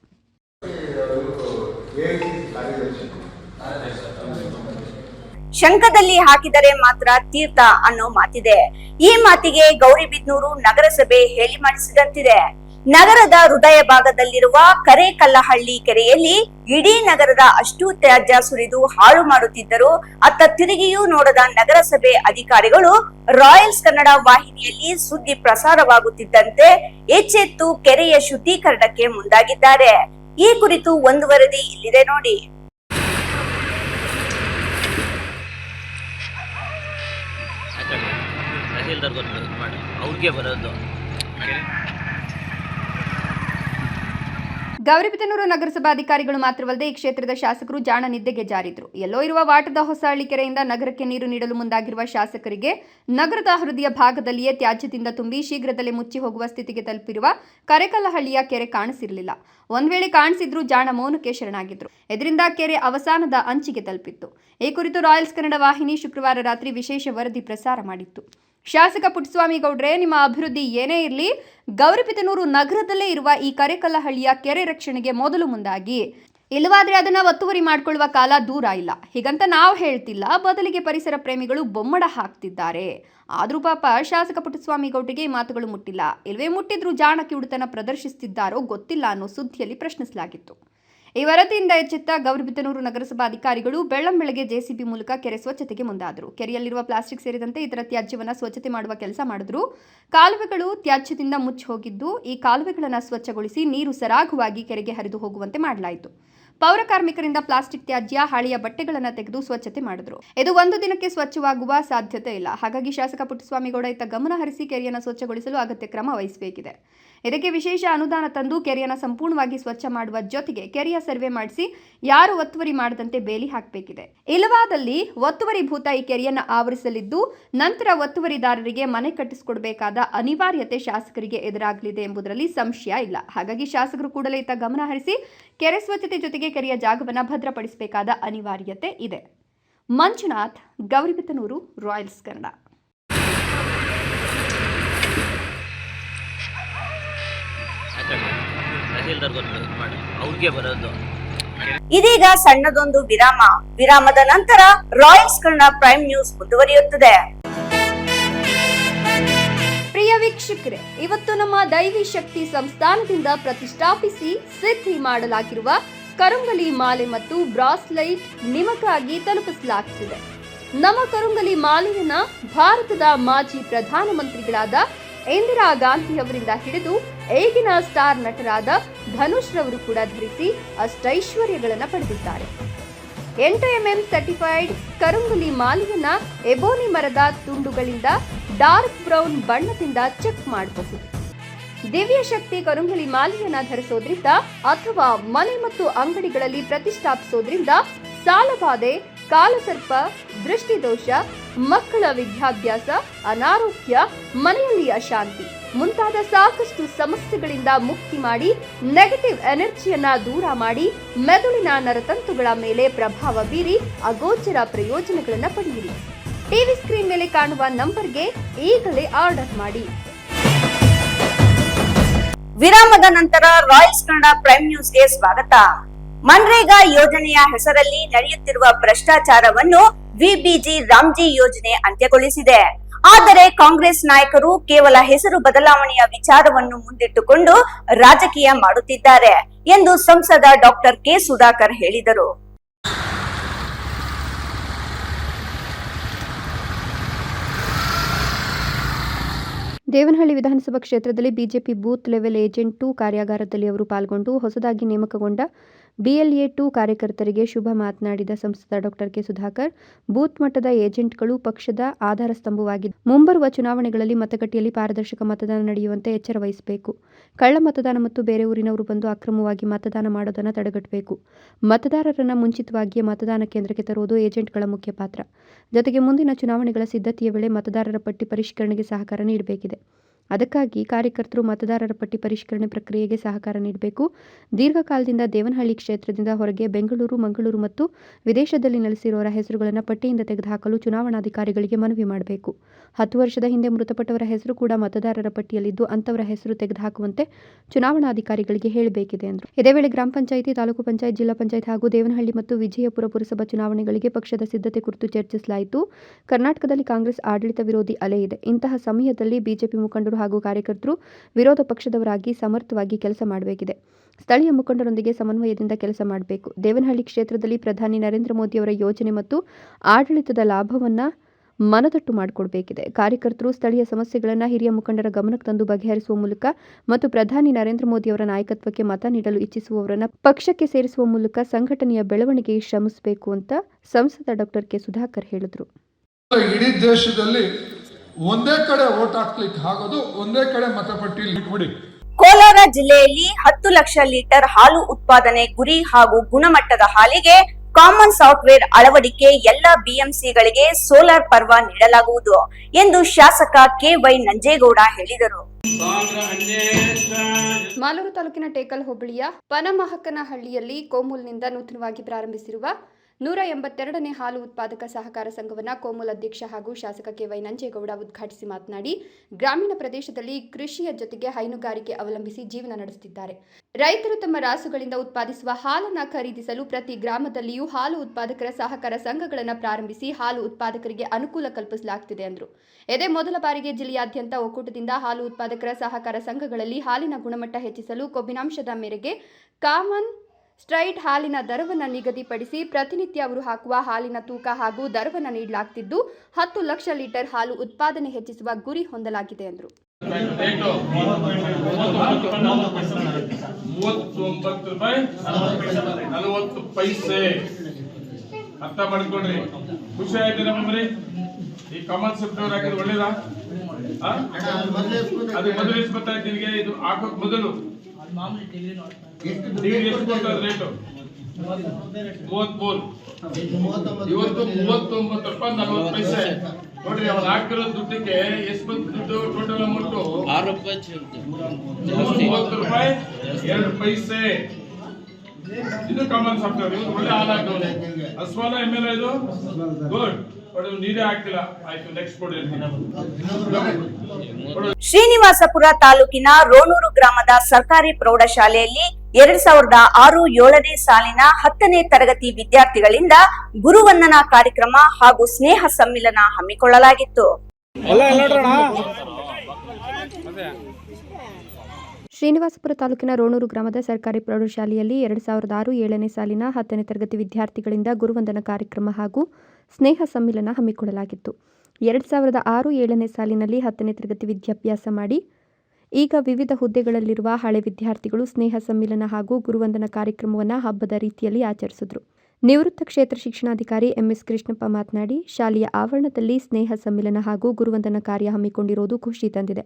ಶಂಖದಲ್ಲಿ ಹಾಕಿದರೆ ಮಾತ್ರ ತೀರ್ಥ ಅನ್ನೋ ಮಾತಿದೆ. ಈ ಮಾತಿಗೆ ಗೌರಿಬಿದ್ನೂರು ನಗರಸಭೆ ಹೇಳಿ ಮಾಡಿಸಿದಂತಿದೆ. ನಗರದ ಹೃದಯ ಭಾಗದಲ್ಲಿರುವ ಕರೇಕಲ್ಲಹಳ್ಳಿ ಕೆರೆಯಲ್ಲಿ ಇಡೀ ನಗರದ ಅಷ್ಟು ತ್ಯಾಜ್ಯ ಸುರಿದು ಹಾಳು ಮಾಡುತ್ತಿದ್ದರು ಅತ್ತ ತಿರುಗಿಯೂ ನೋಡದ ನಗರಸಭೆ ಅಧಿಕಾರಿಗಳು ರಾಯಲ್ಸ್ ಕನ್ನಡ ವಾಹಿನಿಯಲ್ಲಿ ಸುದ್ದಿ ಪ್ರಸಾರವಾಗುತ್ತಿದ್ದಂತೆ ಎಚ್ಚೆತ್ತು ಕೆರೆಯ ಶುದ್ಧೀಕರಣಕ್ಕೆ ಮುಂದಾಗಿದ್ದಾರೆ. ಈ ಕುರಿತು ಒಂದು ವರದಿ ಇಲ್ಲಿದೆ ನೋಡಿ. ತಹಸೀಲ್ದಾರ್ ಗೊತ್ತು ಮಾಡಿ. ಅವ್ರಿಗೆ ಬರೋದು. ಗೌರಿಬಿದನೂರು ನಗರಸಭಾಧಿಕಾರಿಗಳು ಮಾತ್ರವಲ್ಲದೆ ಈ ಕ್ಷೇತ್ರದ ಶಾಸಕರು ಜಾಣ ನಿದ್ದೆಗೆ ಜಾರಿದ್ರು. ಎಲ್ಲೋ ಇರುವ ವಾಟದ ಹೊಸಹಳ್ಳಿ ಕೆರೆಯಿಂದ ನಗರಕ್ಕೆ ನೀರು ನೀಡಲು ಮುಂದಾಗಿರುವ ಶಾಸಕರಿಗೆ ನಗರದ ಹೃದಯ ಭಾಗದಲ್ಲಿಯೇ ತ್ಯಾಜ್ಯದಿಂದ ತುಂಬಿ ಶೀಘ್ರದಲ್ಲೇ ಮುಚ್ಚಿ ಹೋಗುವ ಸ್ಥಿತಿಗೆ ತಲುಪಿರುವ ಕರೆಕಲಹಳ್ಳಿಯ ಕೆರೆ ಕಾಣಿಸಿರಲಿಲ್ಲ. ಒಂದ್ ವೇಳೆ ಕಾಣಿಸಿದ್ರು ಜಾಣ ಮೌನಕ್ಕೆ ಶರಣಾಗಿದ್ರು ಇದರಿಂದ ಕೆರೆ ಅವಸಾನದ ಅಂಚಿಗೆ ತಲುಪಿತ್ತು. ಈ ಕುರಿತು ರಾಯಲ್ಸ್ ಕನ್ನಡ ವಾಹಿನಿ ಶುಕ್ರವಾರ ರಾತ್ರಿ ವಿಶೇಷ ವರದಿ ಪ್ರಸಾರ ಮಾಡಿತ್ತು. ಶಾಸಕ ಪುಟ್ಟಸ್ವಾಮಿ ಗೌಡ್ರೆ, ನಿಮ್ಮ ಅಭಿವೃದ್ಧಿ ಏನೇ ಇರಲಿ, ಗೌರಿಬಿದನೂರು ನಗರದಲ್ಲೇ ಇರುವ ಈ ಕರೆಕಲ್ಲಹಳ್ಳಿಯ ಕೆರೆ ರಕ್ಷಣೆಗೆ ಮೊದಲು ಮುಂದಾಗಿ. ಇಲ್ಲವಾದ್ರೆ ಅದನ್ನ ಒತ್ತುವರಿ ಮಾಡಿಕೊಳ್ಳುವ ಕಾಲ ದೂರ ಇಲ್ಲ. ಹೀಗಂತ ನಾವು ಹೇಳ್ತಿಲ್ಲ, ಬದಲಿಗೆ ಪರಿಸರ ಪ್ರೇಮಿಗಳು ಬೊಮ್ಮಡ ಹಾಕ್ತಿದ್ದಾರೆ. ಆದರೂ ಪಾಪ ಶಾಸಕ ಪುಟ್ಟಸ್ವಾಮಿ ಗೌಡ್ರಿಗೆ ಈ ಮಾತುಗಳು ಮುಟ್ಟಿಲ್ಲ. ಇಲ್ವೇ ಮುಟ್ಟಿದ್ರು ಜಾಣ ಹುಡುತನ ಪ್ರದರ್ಶಿಸುತ್ತಿದ್ದಾರೋ ಗೊತ್ತಿಲ್ಲ ಅನ್ನೋ ಸುದ್ದಿಯಲ್ಲಿ ಪ್ರಶ್ನಿಸಲಾಗಿತ್ತು. ಈ ವರದಿಯಿಂದ ಎಚ್ಚೆತ್ತ ಗೌರಿಬಿದ್ದನೂರು ನಗರಸಭಾ ಅಧಿಕಾರಿಗಳು ಬೆಳ್ಳಂಬೆಳಗ್ಗೆ ಜೆಸಿಬಿ ಮೂಲಕ ಕೆರೆ ಸ್ವಚ್ಛತೆಗೆ ಮುಂದಾದರು. ಕೆರೆಯಲ್ಲಿರುವ ಪ್ಲಾಸ್ಟಿಕ್ ಸೇರಿದಂತೆ ಇತರ ತ್ಯಾಜ್ಯವನ್ನು ಸ್ವಚ್ಛತೆ ಮಾಡುವ ಕೆಲಸ ಮಾಡಿದ್ರು. ಕಾಲುವೆಗಳು ತ್ಯಾಜ್ಯದಿಂದ ಮುಚ್ಚಿ ಹೋಗಿದ್ದು, ಈ ಕಾಲುವೆಗಳನ್ನು ಸ್ವಚ್ಛಗೊಳಿಸಿ ನೀರು ಸರಾಗವಾಗಿ ಕೆರೆಗೆ ಹರಿದು ಹೋಗುವಂತೆ ಮಾಡಲಾಯಿತು. ಪೌರ ಕಾರ್ಮಿಕರಿಂದ ಪ್ಲಾಸ್ಟಿಕ್ ತ್ಯಾಜ್ಯ, ಹಳೆಯ ಬಟ್ಟೆಗಳನ್ನು ತೆಗೆದು ಸ್ವಚ್ಛತೆ ಮಾಡಿದ್ರು. ಇದು ಒಂದು ದಿನಕ್ಕೆ ಸ್ವಚ್ಛವಾಗುವ ಸಾಧ್ಯತೆ ಇಲ್ಲ. ಹಾಗಾಗಿ ಶಾಸಕ ಪುಟ್ಟಸ್ವಾಮಿಗೌಡ ಇತ್ತ ಗಮನ ಹರಿಸಿ ಕೆರೆಯನ್ನು ಸ್ವಚ್ಛಗೊಳಿಸಲು ಅಗತ್ಯ ಕ್ರಮ ವಹಿಸಬೇಕಿದೆ. ಇದಕ್ಕೆ ವಿಶೇಷ ಅನುದಾನ ತಂದು ಕೆರೆಯನ್ನು ಸಂಪೂರ್ಣವಾಗಿ ಸ್ವಚ್ಛ ಮಾಡುವ ಜೊತೆಗೆ ಕೆರೆಯ ಸರ್ವೆ ಮಾಡಿಸಿ ಯಾರು ಒತ್ತುವರಿ ಮಾಡದಂತೆ ಬೇಲಿ ಹಾಕಬೇಕಿದೆ. ಇಲ್ಲವಾದಲ್ಲಿ ಒತ್ತುವರಿ ಭೂತ ಈ ಕೆರೆಯನ್ನು ಆವರಿಸಲಿದ್ದು ನಂತರ ಒತ್ತುವರಿದಾರರಿಗೆ ಮನೆ ಕಟ್ಟಿಸಿಕೊಡಬೇಕಾದ ಅನಿವಾರ್ಯತೆ ಶಾಸಕರಿಗೆ ಎದುರಾಗಲಿದೆ ಎಂಬುದರಲ್ಲಿ ಸಂಶಯ ಇಲ್ಲ. ಹಾಗಾಗಿ ಶಾಸಕರು ಕೂಡಲೇ ಇತ್ತ ಗಮನ ಹರಿಸಿ ಕೆರೆ ಸ್ವಚ್ಛತೆ ಜೊತೆಗೆ ಕೆರೆಯ ಜಾಗವನ್ನು ಭದ್ರಪಡಿಸಬೇಕಾದ ಅನಿವಾರ್ಯತೆ ಇದೆ. ಮಂಜುನಾಥ್ ಗೌರಿಬಿತನೂರು ರಾಯಲ್ಸ್ ಕನ್ನಡ. ತಹಸೀಲ್ದಾರ್ ಗೊತ್ತು ಇದು ಮಾಡಿ. ಅವ್ರಿಗೆ ಬರೋದು. ಇದೀಗ ಸಣ್ಣದೊಂದು ವಿರಾಮ. ವಿರಾಮದ ನಂತರ ರಾಯಲ್ಸ್ ಕನ್ನಡ ಪ್ರೈಮ್ ನ್ಯೂಸ್ ಮುಂದುವರಿಯುತ್ತದೆ. ಪ್ರಿಯ ವೀಕ್ಷಕರೇ ಇವತ್ತು ನಮ್ಮ ದೈವಿ ಶಕ್ತಿ ಸಂಸ್ಥಾನದಿಂದ ಪ್ರತಿಷ್ಠಾಪಿಸಿ ಸಿದ್ಧಿ ಮಾಡಲಾಗಿರುವ ಕರುಂಗಲಿ ಮಾಲೆ ಮತ್ತು ಬ್ರಾಸ್ಲೈಟ್ ನಿಮಗಾಗಿ ತಲುಪಿಸಲಾಗುತ್ತಿದೆ ನಮ್ಮ ಕರುಂಗಲಿ ಮಾಲೆಯನ್ನ ಭಾರತದ ಮಾಜಿ ಪ್ರಧಾನಮಂತ್ರಿಗಳಾದ ಇಂದಿರಾ ಗಾಂಧಿ ಅವರಿಂದ ಹಿಡಿದು ಈಗಿನ ಸ್ಟಾರ್ ನಟರಾದ ಧನುಷ್ ರವರು ಕೂಡ ಧರಿಸಿ ಅಷ್ಟೈಶ್ವರ್ಯಗಳನ್ನು ಪಡೆದಿದ್ದಾರೆ. ಎಂಟು ಸರ್ಟಿಫೈಡ್ ಕರುಂಗುಲಿ ಮಾಲಿಯನ್ನ ಎಬೋನಿ ಮರದ ತುಂಡುಗಳಿಂದ ಡಾರ್ಕ್ ಬ್ರೌನ್ ಬಣ್ಣದಿಂದ ಚೆಕ್ ಮಾಡಬಹುದು. ದಿವ್ಯ ಶಕ್ತಿ ಕರುಂಗುಲಿ ಮಾಲಿಯನ್ನ ಧರಿಸೋದ್ರಿಂದ ಅಥವಾ ಮನೆ ಮತ್ತು ಅಂಗಡಿಗಳಲ್ಲಿ ಪ್ರತಿಷ್ಠಾಪಿಸೋದ್ರಿಂದ ಸಾಲಬಾಧೆ ಕಾಲಸರ್ಪ, ದೃಷ್ಟಿದೋಷ, ಮಕ್ಕಳ ವಿದ್ಯಾಭ್ಯಾಸ, ಅನಾರೋಗ್ಯ, ಮನೆಯಲ್ಲಿ ಅಶಾಂತಿ ಮುಂತಾದ ಸಾಕಷ್ಟು ಸಮಸ್ಯೆಗಳಿಂದ ಮುಕ್ತಿ ಮಾಡಿ ನೆಗೆಟಿವ್ ಎನರ್ಜಿಯನ್ನ ದೂರ ಮಾಡಿ, ಮೆದುಳಿನ ನರತಂತುಗಳ ಮೇಲೆ ಪ್ರಭಾವ ಬೀರಿ, ಅಗೋಚರ ಪ್ರಯೋಜನಗಳನ್ನು ಪಡೆಯಿರಿ. ಟಿವಿ ಸ್ಕ್ರೀನ್ ಮೇಲೆ ಕಾಣುವ ನಂಬರ್ಗೆ ಈಗಲೇ ಆರ್ಡರ್ ಮಾಡಿ. ವಿರಾಮದ ನಂತರ ರಾಯಲ್ಸ್ ಕನ್ನಡ ಪ್ರೈಮ್ ನ್ಯೂಸ್ಗೆ ಸ್ವಾಗತ. ಮನ್ರೇಗಾ ಯೋಜನೆಯ ಹೆಸರಲ್ಲಿ ನಡೆಯುತ್ತಿರುವ ಭ್ರಷ್ಟಾಚಾರವನ್ನು ವಿಬಿಜಿ ರಾಮ್ಜಿ ಯೋಜನೆ ಅಂತ್ಯಗೊಳಿಸಿದೆ. ಆದರೆ ಕಾಂಗ್ರೆಸ್ ನಾಯಕರು ಕೇವಲ ಹೆಸರು ಬದಲಾವಣೆಯ ವಿಚಾರವನ್ನು ಮುಂದಿಟ್ಟುಕೊಂಡು ರಾಜಕೀಯ ಮಾಡುತ್ತಿದ್ದಾರೆ ಎಂದು ಸಂಸದ ಡಾಕ್ಟರ್ ಕೆ ಸುಧಾಕರ್ ಹೇಳಿದರು. ದೇವನಹಳ್ಳಿ ವಿಧಾನಸಭಾ ಕ್ಷೇತ್ರದಲ್ಲಿ BJP booth level agent two ಕಾರ್ಯಾಗಾರದಲ್ಲಿ ಅವರು ಪಾಲ್ಗೊಂಡು ಹೊಸದಾಗಿ ನೇಮಕಗೊಂಡ ಬಿಎಲ್ಎ ಟು ಕಾರ್ಯಕರ್ತರಿಗೆ ಶುಭ ಮಾತನಾಡಿದ ಸಂಸದ ಡಾಕ್ಟರ್ ಕೆ ಸುಧಾಕರ್, ಬೂತ್ ಮಟ್ಟದ ಏಜೆಂಟ್ಗಳು ಪಕ್ಷದ ಆಧಾರ ಸ್ತಂಭವಾಗಿದ್ದು ಮುಂಬರುವ ಚುನಾವಣೆಗಳಲ್ಲಿ ಮತಗಟ್ಟೆಯಲ್ಲಿ ಪಾರದರ್ಶಕ ಮತದಾನ ನಡೆಯುವಂತೆ ಎಚ್ಚರ ವಹಿಸಬೇಕು. ಕಳ್ಳ ಮತದಾನ ಮತ್ತು ಬೇರೆ ಊರಿನವರು ಬಂದು ಅಕ್ರಮವಾಗಿ ಮತದಾನ ಮಾಡೋದನ್ನು ತಡೆಗಟ್ಟಬೇಕು. ಮತದಾರರನ್ನು ಮುಂಚಿತವಾಗಿಯೇ ಮತದಾನ ಕೇಂದ್ರಕ್ಕೆ ತರುವುದು ಏಜೆಂಟ್ಗಳ ಮುಖ್ಯ ಪಾತ್ರ. ಜೊತೆಗೆ ಮುಂದಿನ ಚುನಾವಣೆಗಳ ಸಿದ್ಧತೆಯ ವೇಳೆ ಮತದಾರರ ಪಟ್ಟಿ ಪರಿಷ್ಕರಣೆಗೆ ಸಹಕಾರ ನೀಡಬೇಕಿದೆ. ಅದಕ್ಕಾಗಿ ಕಾರ್ಯಕರ್ತರು ಮತದಾರರ ಪಟ್ಟಿ ಪರಿಷ್ಕರಣೆ ಪ್ರಕ್ರಿಯೆಗೆ ಸಹಕಾರ ನೀಡಬೇಕು. ದೀರ್ಘಕಾಲದಿಂದ ದೇವನಹಳ್ಳಿ ಕ್ಷೇತ್ರದಿಂದ ಹೊರಗೆ ಬೆಂಗಳೂರು, ಮಂಗಳೂರು ಮತ್ತು ವಿದೇಶದಲ್ಲಿ ನೆಲೆಸಿರುವವರ ಹೆಸರುಗಳನ್ನು ಪಟ್ಟಿಯಿಂದ ತೆಗೆದುಹಾಕಲು ಚುನಾವಣಾಧಿಕಾರಿಗಳಿಗೆ ಮನವಿ ಮಾಡಬೇಕು. ಹತ್ತು ವರ್ಷದ ಹಿಂದೆ ಮೃತಪಟ್ಟವರ ಹೆಸರು ಕೂಡ ಮತದಾರರ ಪಟ್ಟಿಯಲ್ಲಿದ್ದು ಅಂತವರ ಹೆಸರು ತೆಗೆದುಹಾಕುವಂತೆ ಚುನಾವಣಾಧಿಕಾರಿಗಳಿಗೆ ಹೇಳಬೇಕಿದೆ ಎಂದರು ಇದೇ ವೇಳೆ ಗ್ರಾಮ ಪಂಚಾಯಿತಿ, ತಾಲೂಕು ಪಂಚಾಯತ್, ಜಿಲ್ಲಾ ಪಂಚಾಯತ್ ಹಾಗೂ ದೇವನಹಳ್ಳಿ ಮತ್ತು ವಿಜಯಪುರ ಪುರಸಭಾ ಚುನಾವಣೆಗಳಿಗೆ ಪಕ್ಷದ ಸಿದ್ಧತೆ ಕುರಿತು ಚರ್ಚಿಸಲಾಯಿತು. ಕರ್ನಾಟಕದಲ್ಲಿ ಕಾಂಗ್ರೆಸ್ ಆಡಳಿತ ವಿರೋಧಿ ಅಲೆ ಇದೆ. ಇಂತಹ ಸಮಯದಲ್ಲಿ ಬಿಜೆಪಿ ಮುಖಂಡರು ಹಾಗೂ ಕಾರ್ಯಕರ್ತರು ವಿರೋಧ ಪಕ್ಷದವರಾಗಿ ಸಮರ್ಥವಾಗಿ ಕೆಲಸ ಮಾಡಬೇಕಿದೆ. ಸ್ಥಳೀಯ ಮುಖಂಡರೊಂದಿಗೆ ಸಮನ್ವಯದಿಂದ ಕೆಲಸ ಮಾಡಬೇಕು. ದೇವನಹಳ್ಳಿ ಕ್ಷೇತ್ರದಲ್ಲಿ ಪ್ರಧಾನಿ ನರೇಂದ್ರ ಮೋದಿಯವರ ಯೋಜನೆ ಮತ್ತು ಆಡಳಿತದ ಲಾಭವನ್ನ ಮನದಟ್ಟು ಮಾಡಿಕೊಡಬೇಕಿದೆ. ಕಾರ್ಯಕರ್ತರು ಸ್ಥಳೀಯ ಸಮಸ್ಯೆಗಳನ್ನು ಹಿರಿಯ ಮುಖಂಡರ ಗಮನಕ್ಕೆ ತಂದು ಬಗೆಹರಿಸುವ ಮೂಲಕ ಮತ್ತು ಪ್ರಧಾನಿ ನರೇಂದ್ರ ಮೋದಿಯವರ ನಾಯಕತ್ವಕ್ಕೆ ಮತ ನೀಡಲು ಇಚ್ಛಿಸುವವರನ್ನ ಪಕ್ಷಕ್ಕೆ ಸೇರಿಸುವ ಮೂಲಕ ಸಂಘಟನೆಯ ಬೆಳವಣಿಗೆಗೆ ಶ್ರಮಿಸಬೇಕು ಅಂತ ಸಂಸದ ಡಾಕ್ಟರ್ ಕೆ ಸುಧಾಕರ್ ಹೇಳಿದರು. ಇಡೀ ದೇಶದಲ್ಲಿ ಒಂದೇ ಕಡೆ ಓಟ್ ಹಾಕ್ಲಿಕ್ಕೆ ಆಗೋದು ಒಂದೇ ಕಡೆ ಮತಪಟ್ಟಿ ಇಟ್ಬಿಡಿ. ಕೋಲಾರ ಜಿಲ್ಲೆಯಲ್ಲಿ ಹತ್ತು ಲಕ್ಷ ಲೀಟರ್ ಹಾಲು ಉತ್ಪಾದನೆ ಗುರಿ ಹಾಗೂ ಗುಣಮಟ್ಟದ ಹಾಲಿಗೆ ಕಾಮನ್ ಸಾಫ್ಟ್ವೇರ್ ಅಳವಡಿಕೆ ಎಲ್ಲ ಬಿಎಂಸಿಗಳಿಗೆ ಸೋಲಾರ್ ಪರ್ವ ನೀಡಲಾಗುವುದು ಎಂದು ಶಾಸಕ ಕೆವೈ ನಂಜೇಗೌಡ ಹೇಳಿದರು. ಮಾಲೂರು ತಾಲೂಕಿನ ಟೇಕಲ್ ಹೋಬಳಿಯ ಪನಮಹಕನಹಳ್ಳಿಯಲ್ಲಿ ಕೋಮೂಲ್ನಿಂದ ನೂತನವಾಗಿ ಪ್ರಾರಂಭಿಸಿರುವ ನೂರ ಎಂಬತ್ತೆರಡನೇ ಹಾಲು ಉತ್ಪಾದಕ ಸಹಕಾರ ಸಂಘವನ್ನು ಕೋಮಲ್ ಅಧ್ಯಕ್ಷ ಹಾಗೂ ಶಾಸಕ ಕೆ ವೈ ನಂಜೇಗೌಡ ಉದ್ಘಾಟಿಸಿ ಮಾತನಾಡಿ, ಗ್ರಾಮೀಣ ಪ್ರದೇಶದಲ್ಲಿ ಕೃಷಿಯ ಜೊತೆಗೆ ಹೈನುಗಾರಿಕೆ ಅವಲಂಬಿಸಿ ಜೀವನ ನಡೆಸುತ್ತಿದ್ದಾರೆ. ರೈತರು ತಮ್ಮ ರಾಸುಗಳಿಂದ ಉತ್ಪಾದಿಸುವ ಹಾಲನ್ನು ಖರೀದಿಸಲು ಪ್ರತಿ ಗ್ರಾಮದಲ್ಲಿಯೂ ಹಾಲು ಉತ್ಪಾದಕರ ಸಹಕಾರ ಸಂಘಗಳನ್ನು ಪ್ರಾರಂಭಿಸಿ ಹಾಲು ಉತ್ಪಾದಕರಿಗೆ ಅನುಕೂಲ ಕಲ್ಪಿಸಲಾಗುತ್ತಿದೆ ಎಂದರು ಇದೇ ಮೊದಲ ಬಾರಿಗೆ ಜಿಲ್ಲೆಯಾದ್ಯಂತ ಒಕ್ಕೂಟದಿಂದ ಹಾಲು ಉತ್ಪಾದಕರ ಸಹಕಾರ ಸಂಘಗಳಲ್ಲಿ ಹಾಲಿನ ಗುಣಮಟ್ಟ ಹೆಚ್ಚಿಸಲು ಕೊಬ್ಬಿನಾಂಶದ ಮೇರೆಗೆ ಕಾಮನ್ ಸ್ಟ್ರೈಟ್ ಹಾಲಿನ ದರವನ್ನು ನಿಗದಿಪಡಿಸಿ ಪ್ರತಿನಿತ್ಯ ಅವರು ಹಾಕುವ ಹಾಲಿನ ತೂಕ ಹಾಗೂ ದರವನ್ನು ನೀಡಲಾಗ್ತಿದ್ದು, ಹತ್ತು ಲಕ್ಷ ಲೀಟರ್ ಹಾಲು ಉತ್ಪಾದನೆ ಹೆಚ್ಚಿಸುವ ಗುರಿ ಹೊಂದಲಾಗಿದೆ ಎಂದರು. ಅರ್ಥ ಮಾಡ್ಕೊಡ್ರಿ. ಖುಷಿ ಆಯ್ತು ನಮ್ಮಲ್ಲಿ ಈ ಕಮಲ್ ಸೆಪ್ಟರ್ ಹಾಕಿದ್ರೆ ಒಳ್ಳೇದಾ? ಅದು ಮೊದಲು ಎಷ್ಟು ಗೊತ್ತಾಯ್ತು ಇದು ಹಾಕೋಕ್ ಮೊದಲು. ಎಷ್ಟು ರೇಟು ಮೂವತ್ಮೂರು. ಇವತ್ತು ಮೂವತ್ತೊಂಬತ್ತು ರೂಪಾಯಿ ನಲ್ವತ್ತು ಪೈಸೆ. ನೋಡ್ರಿ ಅವ್ರು ಹಾಕಿರೋ ದುಡ್ಡಿಗೆ ಎಷ್ಟು ಬಂತು ದುಡ್ಡು ಟೋಟಲ್ ಅಮೌಂಟು ಆರು ರೂಪಾಯಿ. ಮೂವತ್ತು ರೂಪಾಯಿ ಎರಡು ಪೈಸೆ. ಇದು ಕಾಮನ್ ಸಾಫ್ಟ್ವೇರ್ ಇದು ಒಳ್ಳೆ ಹಾಲಾಗ್ತದೆ ಅಸ್ವಾಲ ಎಂ ಎಲ್ ಇದು? ಗುಡ್ ಬಟ್ ನೀರೇ ಆಗ್ತಿಲ್ಲ ಆಯ್ತು ನೆಕ್ಸ್ಟ್ ಕೊಡಿ ಶ್ರೀನಿವಾಸಪುರ ತಾಲೂಕಿನ ರೋಣೂರು ಗ್ರಾಮದ ಸರ್ಕಾರಿ ಪ್ರೌಢಶಾಲೆಯಲ್ಲಿ ಎರಡ್ ಸಾವಿರದ ಆರು ಏಳನೇ ಸಾಲಿನ ಹತ್ತನೇ ತರಗತಿ ವಿದ್ಯಾರ್ಥಿಗಳಿಂದ ಗುರುವಂದನಾ ಕಾರ್ಯಕ್ರಮ ಹಾಗೂ ಸ್ನೇಹ ಸಮ್ಮಿಲನ ಹಮ್ಮಿಕೊಳ್ಳಲಾಗಿತ್ತು. ಶ್ರೀನಿವಾಸಪುರ ತಾಲೂಕಿನ ರೋಣೂರು ಗ್ರಾಮದ ಸರ್ಕಾರಿ ಪ್ರೌಢಶಾಲೆಯಲ್ಲಿ ಎರಡ್ ಸಾವಿರದ ಆರು ಏಳನೇ ಸಾಲಿನ ಹತ್ತನೇ ತರಗತಿ ವಿದ್ಯಾರ್ಥಿಗಳಿಂದ ಗುರುವಂದನ ಕಾರ್ಯಕ್ರಮ ಹಾಗೂ ಸ್ನೇಹ ಸಮ್ಮಿಲನ ಹಮ್ಮಿಕೊಳ್ಳಲಾಗಿತ್ತು. ಎರಡು ಸಾವಿರದ ಆರು ಏಳನೇ ಸಾಲಿನಲ್ಲಿ ಹತ್ತನೇ ತರಗತಿ ವಿದ್ಯಾಭ್ಯಾಸ ಮಾಡಿ, ಈಗ ವಿವಿಧ ಹುದ್ದೆಗಳಲ್ಲಿರುವ ಹಳೆ ವಿದ್ಯಾರ್ಥಿಗಳು ಸ್ನೇಹ ಸಮ್ಮಿಲನ ಹಾಗೂ ಗುರುವಂದನ ಕಾರ್ಯಕ್ರಮವನ್ನು ಹಬ್ಬದ ರೀತಿಯಲ್ಲಿ ಆಚರಿಸಿದರು. ನಿವೃತ್ತ ಕ್ಷೇತ್ರ ಶಿಕ್ಷಣಾಧಿಕಾರಿ ಎಂಎಸ್ ಕೃಷ್ಣಪ್ಪ ಮಾತನಾಡಿ, ಶಾಲೆಯ ಆವರಣದಲ್ಲಿ ಸ್ನೇಹ ಸಮ್ಮಿಲನ ಹಾಗೂ ಗುರುವಂದನ ಕಾರ್ಯ ಹಮ್ಮಿಕೊಂಡಿರುವುದು ಖುಷಿ ತಂದಿದೆ.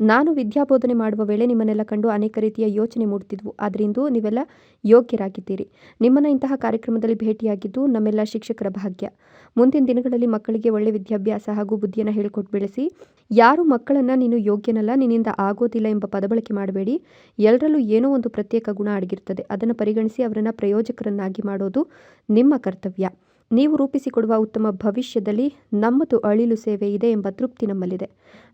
ನಾನು ವಿದ್ಯಾಬೋಧನೆ ಮಾಡುವ ವೇಳೆ ನಿಮ್ಮನ್ನೆಲ್ಲ ಕಂಡು ಅನೇಕ ರೀತಿಯ ಯೋಚನೆ ಮೂಡುತ್ತಿದ್ವು ಆದ್ರಿಂದು ನೀವೆಲ್ಲ ಯೋಗ್ಯರಾಗಿದ್ದೀರಿ. ನಿಮ್ಮನ್ನ ಇಂತಹ ಕಾರ್ಯಕ್ರಮದಲ್ಲಿ ಭೇಟಿಯಾಗಿದ್ದು ನಮ್ಮೆಲ್ಲ ಶಿಕ್ಷಕರ ಭಾಗ್ಯ. ಮುಂದಿನ ದಿನಗಳಲ್ಲಿ ಮಕ್ಕಳಿಗೆ ಒಳ್ಳೆ ವಿದ್ಯಾಭ್ಯಾಸ ಹಾಗೂ ಬುದ್ಧಿಯನ್ನು ಹೇಳ್ಕೊಟ್ಟು ಬೆಳೆಸಿ. ಯಾರು ಮಕ್ಕಳನ್ನು ನೀನು ಯೋಗ್ಯನಲ್ಲ, ನಿನ್ನಿಂದ ಆಗೋದಿಲ್ಲ ಎಂಬ ಪದಬಳಕೆ ಮಾಡಬೇಡಿ. ಎಲ್ಲರಲ್ಲೂ ಏನೋ ಒಂದು ಪ್ರತ್ಯೇಕ ಗುಣ ಅಡಗಿರ್ತದೆ. ಅದನ್ನು ಪರಿಗಣಿಸಿ ಅವರನ್ನು ಪ್ರಯೋಜಕರನ್ನಾಗಿ ಮಾಡೋದು ನಿಮ್ಮ ಕರ್ತವ್ಯ. ನೀವು ರೂಪಿಸಿಕೊಡುವ ಉತ್ತಮ ಭವಿಷ್ಯದಲ್ಲಿ ನಮ್ಮದು ಅಳಿಲು ಸೇವೆ ಇದೆ ಎಂಬ ತೃಪ್ತಿ ನಮ್ಮಲ್ಲಿದೆ.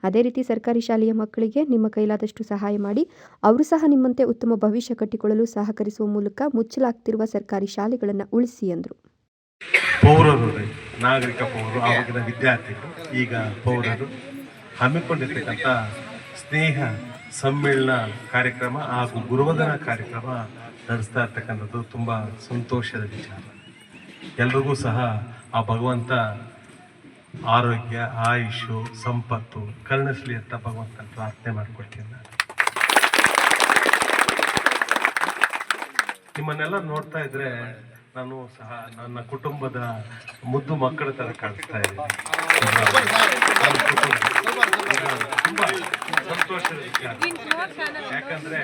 ಅದೇ ರೀತಿ ಸರ್ಕಾರಿ ಶಾಲೆಯ ಮಕ್ಕಳಿಗೆ ನಿಮ್ಮ ಕೈಲಾದಷ್ಟು ಸಹಾಯ ಮಾಡಿ, ಅವರು ಸಹ ನಿಮ್ಮಂತೆ ಉತ್ತಮ ಭವಿಷ್ಯ ಕಟ್ಟಿಕೊಳ್ಳಲು ಸಹಕರಿಸುವ ಮೂಲಕ ಮುಚ್ಚಲಾಗ್ತಿರುವ ಸರ್ಕಾರಿ ಶಾಲೆಗಳನ್ನು ಉಳಿಸಿ ಎಂದರು. ಪೌರರು, ನಾಗರಿಕ ಪೌರರು, ಆವಾಗಿನ ವಿದ್ಯಾರ್ಥಿಗಳು, ಈಗ ಪೌರರು, ಹಮ್ಮಿಕೊಂಡಿರ್ತಕ್ಕಂಥ ಸ್ನೇಹ ಸಮ್ಮೇಳನ ಕಾರ್ಯಕ್ರಮ ಹಾಗೂ ಗುರುವಂದನ ಕಾರ್ಯಕ್ರಮ ನಡೆಸ್ತಾ ಇರ್ತಕ್ಕಂಥದ್ದು ತುಂಬ ಸಂತೋಷದ ವಿಚಾರ. ಎಲ್ರಿಗೂ ಸಹ ಆ ಭಗವಂತ ಆರೋಗ್ಯ, ಆಯುಷು, ಸಂಪತ್ತು ಕರುಣಿಸ್ಲಿ ಅಂತ ಭಗವಂತನ ಪ್ರಾರ್ಥನೆ ಮಾಡ್ಕೊಳ್ತೀನಿ ನಾನು ನಿಮ್ಮನ್ನೆಲ್ಲ ನೋಡ್ತಾ ಇದ್ರೆ ನಾನು ಸಹ ನನ್ನ ಕುಟುಂಬದ ಮುದ್ದು ಮಕ್ಕಳ ತರ ಕಾಣಿಸ್ತಾ ಇದ್ದೀನಿ. ತುಂಬಾ ವಿಚಾರ ಯಾಕಂದ್ರೆ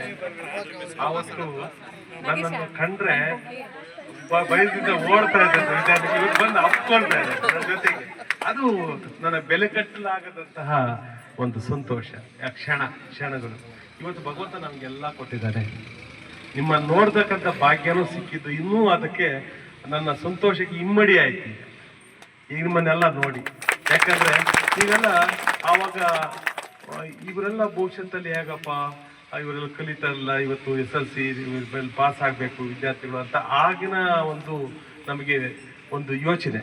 ಆವತ್ತು ನನ್ನನ್ನು ಕಂಡ್ರೆ ಭಯದಿಂದ ಓಡ್ತಾ ಇದ್ದಂತ ವಿದ್ಯಾರ್ಥಿ ಇವತ್ತು ಬಂದು ಅಪ್ಕೊಳ್ತಾ ನನ್ನ ಜೊತೆಗೆ. ಅದು ನನ್ನ ಬೆಲೆ ಕಟ್ಟಲಾಗದಂತಹ ಒಂದು ಸಂತೋಷ ಕ್ಷಣ, ಕ್ಷಣಗಳು. ಇವತ್ತು ಭಗವಂತ ನಮಗೆಲ್ಲ ಕೊಟ್ಟಿದ್ದಾನೆ. ನಿಮ್ಮ ನೋಡ್ತಕ್ಕಂಥ ಭಾಗ್ಯನೂ ಸಿಕ್ಕಿದ್ದು ಇನ್ನೂ ಅದಕ್ಕೆ ನನ್ನ ಸಂತೋಷಕ್ಕೆ ಇಮ್ಮಡಿ ಆಯ್ತು. ಈಗ. ನಿಮ್ಮನ್ನೆಲ್ಲ ನೋಡಿ. ಯಾಕಂದ್ರೆ ನೀವೆಲ್ಲ ಆವಾಗ ಇವರೆಲ್ಲ ಭವಿಷ್ಯದಲ್ಲಿ ಹೇಗಪ್ಪ? ಇವರೆಲ್ಲ ಕಲಿತಾರಲ್ಲ ಇವತ್ತು ಎಸ್ ಎಲ್ ಸಿ ಪಾಸ್ ಆಗಬೇಕು, ವಿದ್ಯಾರ್ಥಿಗಳು ಅಂತ ಆಗಿನ ಒಂದು ನಮಗೆ ಒಂದು ಯೋಚನೆ.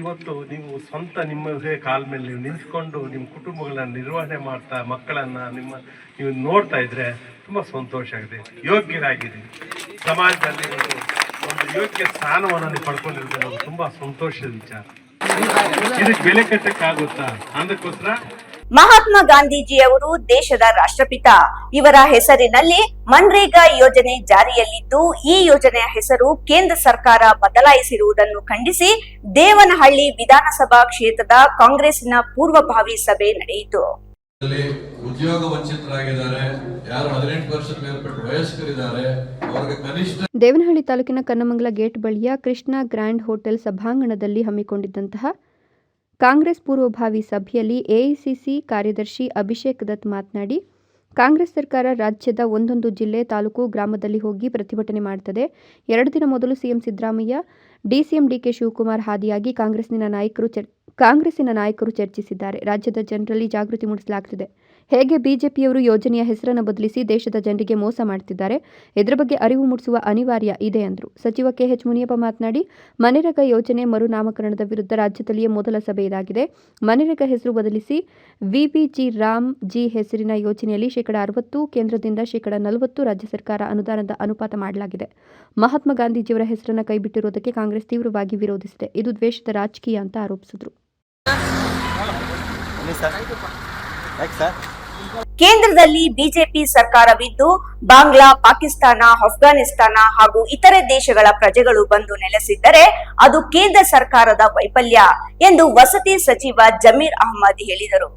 ಇವತ್ತು ನೀವು ಸ್ವಂತ ನಿಮ್ಮ ಕಾಲ ಮೇಲೆ ನೀವು ನಿಂತ್ಕೊಂಡು ನಿಮ್ಮ ಕುಟುಂಬಗಳನ್ನ ನಿರ್ವಹಣೆ ಮಾಡ್ತಾ, ಮಕ್ಕಳನ್ನ ನಿಮ್ಮ, ನೀವು ನೋಡ್ತಾ ಇದ್ರೆ ತುಂಬಾ ಸಂತೋಷ ಆಗಿದೆ ಯೋಗ್ಯರಾಗಿದೆ ಸಮಾಜದಲ್ಲಿ ಒಂದು ಯೋಗ್ಯ ಸ್ಥಾನವನ್ನು ನೀವು ಪಡ್ಕೊಂಡಿರೋದು ತುಂಬಾ ಸಂತೋಷದ ವಿಚಾರ. ಇದಕ್ಕೆ ಬೆಲೆ ಕಟ್ಟಕ್ಕಾಗುತ್ತಾ? ಅದಕ್ಕೋಸ್ಕರ ಮಹಾತ್ಮ ಗಾಂಧೀಜಿಯವರು ದೇಶದ ರಾಷ್ಟ್ರಪಿತ. ಇವರ ಹೆಸರಿನಲ್ಲಿ ಮನ್ರೇಗಾ ಯೋಜನೆ ಜಾರಿಯಲ್ಲಿದ್ದು ಈ ಯೋಜನೆಯ ಹೆಸರು ಕೇಂದ್ರ ಸರ್ಕಾರ ಬದಲಾಯಿಸಿರುವುದನ್ನು ಖಂಡಿಸಿ ದೇವನಹಳ್ಳಿ ವಿಧಾನಸಭಾ ಕ್ಷೇತ್ರದ ಕಾಂಗ್ರೆಸ್ನ ಪೂರ್ವಭಾವಿ ಸಭೆ ನಡೆಯಿತು. ಅಲ್ಲಿ ಉದ್ಯೋಗ ವಂಚಿತರಾಗಿದ್ದಾರೆ ಯಾರು ಹದಿನೆಂಟು ವರ್ಷದ ಮೇಲ್ಪಟ್ಟು ವಯಸ್ಕರಿದ್ದಾರೆ ಅವರಿಗೆ ಕನಿಷ್ಠ ದೇವನಹಳ್ಳಿ ತಾಲೂಕಿನ ಕನ್ನಮಂಗಲ ಗೇಟ್ ಬಳಿಯ ಕೃಷ್ಣ ಗ್ರ್ಯಾಂಡ್ ಹೋಟೆಲ್ ಸಭಾಂಗಣದಲ್ಲಿ ಹಮ್ಮಿಕೊಂಡಿದ್ದಂತಹ ಕಾಂಗ್ರೆಸ್ ಪೂರ್ವಭಾವಿ ಸಭೆಯಲ್ಲಿ ಎಐಸಿಸಿ ಕಾರ್ಯದರ್ಶಿ ಅಭಿಷೇಕ್ ದತ್ ಮಾತನಾಡಿ, ಕಾಂಗ್ರೆಸ್ ಸರ್ಕಾರ ರಾಜ್ಯದ ಒಂದೊಂದು ಜಿಲ್ಲೆ ತಾಲೂಕು ಗ್ರಾಮದಲ್ಲಿ ಹೋಗಿ ಪ್ರತಿಭಟನೆ ಮಾಡುತ್ತದೆ ಎರಡು ದಿನ ಮೊದಲು CM Siddaramaiah, DCM DK Shivakumar ಹಾದಿಯಾಗಿ ಕಾಂಗ್ರೆಸ್ನ ನಾಯಕರು ಕಾಂಗ್ರೆಸ್ಸಿನ ನಾಯಕರು ಚರ್ಚಿಸಿದ್ದಾರೆ. ರಾಜ್ಯದ ಜನರಲ್ಲಿ ಜಾಗೃತಿ ಮೂಡಿಸಲಾಗುತ್ತಿದೆ ಹೇಗೆ ಬಿಜೆಪಿಯವರು ಯೋಜನೆಯ ಹೆಸರನ್ನು ಬದಲಿಸಿ ದೇಶದ ಜನರಿಗೆ ಮೋಸ ಮಾಡ್ತಿದ್ದಾರೆ ಇದರ ಬಗ್ಗೆ ಅರಿವು ಮೂಡಿಸುವ ಅನಿವಾರ್ಯ ಇದೆ ಎಂದರು ಸಚಿವ ಕೆಎಚ್ ಮುನಿಯಪ್ಪ ಮಾತನಾಡಿ, ಮನರೇಗಾ ಯೋಜನೆ ಮರುನಾಮಕರಣದ ವಿರುದ್ಧ ರಾಜ್ಯದಲ್ಲಿಯೇ ಮೊದಲ ಸಭೆ ಇದಾಗಿದೆ. ಮನರೇಗಾ ಹೆಸರು ಬದಲಿಸಿ ವಿಬಿಜಿ ರಾಮ್ ಜಿ ಹೆಸರಿನ ಯೋಜನೆಯಲ್ಲಿ ಶೇಕಡ ಅರವತ್ತು, ಕೇಂದ್ರದಿಂದ ಶೇಕಡ ನಲವತ್ತು ರಾಜ್ಯ ಸರ್ಕಾರ ಅನುದಾನದ ಅನುಪಾತ ಮಾಡಲಾಗಿದೆ. ಮಹಾತ್ಮ ಗಾಂಧೀಜಿಯವರ ಹೆಸರನ್ನು ಕೈಬಿಟ್ಟಿರುವುದಕ್ಕೆ ಕಾಂಗ್ರೆಸ್ ತೀವ್ರವಾಗಿ ವಿರೋಧಿಸಿದೆ. ಇದು ದ್ವೇಷದ ರಾಜಕೀಯ ಅಂತ ಆರೋಪಿಸಿದರು. ಕೇಂದ್ರದಲ್ಲಿ ಬಿಜೆಪಿ ಸರ್ಕಾರವಿದ್ದು, ಬಾಂಗ್ಲಾ, ಪಾಕಿಸ್ತಾನ ಅಫ್ಘಾನಿಸ್ತಾನ ಹಾಗೂ ಇತರೆ ದೇಶಗಳ ಪ್ರಜೆಗಳು ಬಂದು ನೆಲೆಸಿದ್ದರೆ ಅದು ಕೇಂದ್ರ ಸರ್ಕಾರದ ವೈಫಲ್ಯ ಎಂದು ವಸತಿ ಸಚಿವ ಜಮೀರ್ ಅಹಮದ್ ಹೇಳಿದರು.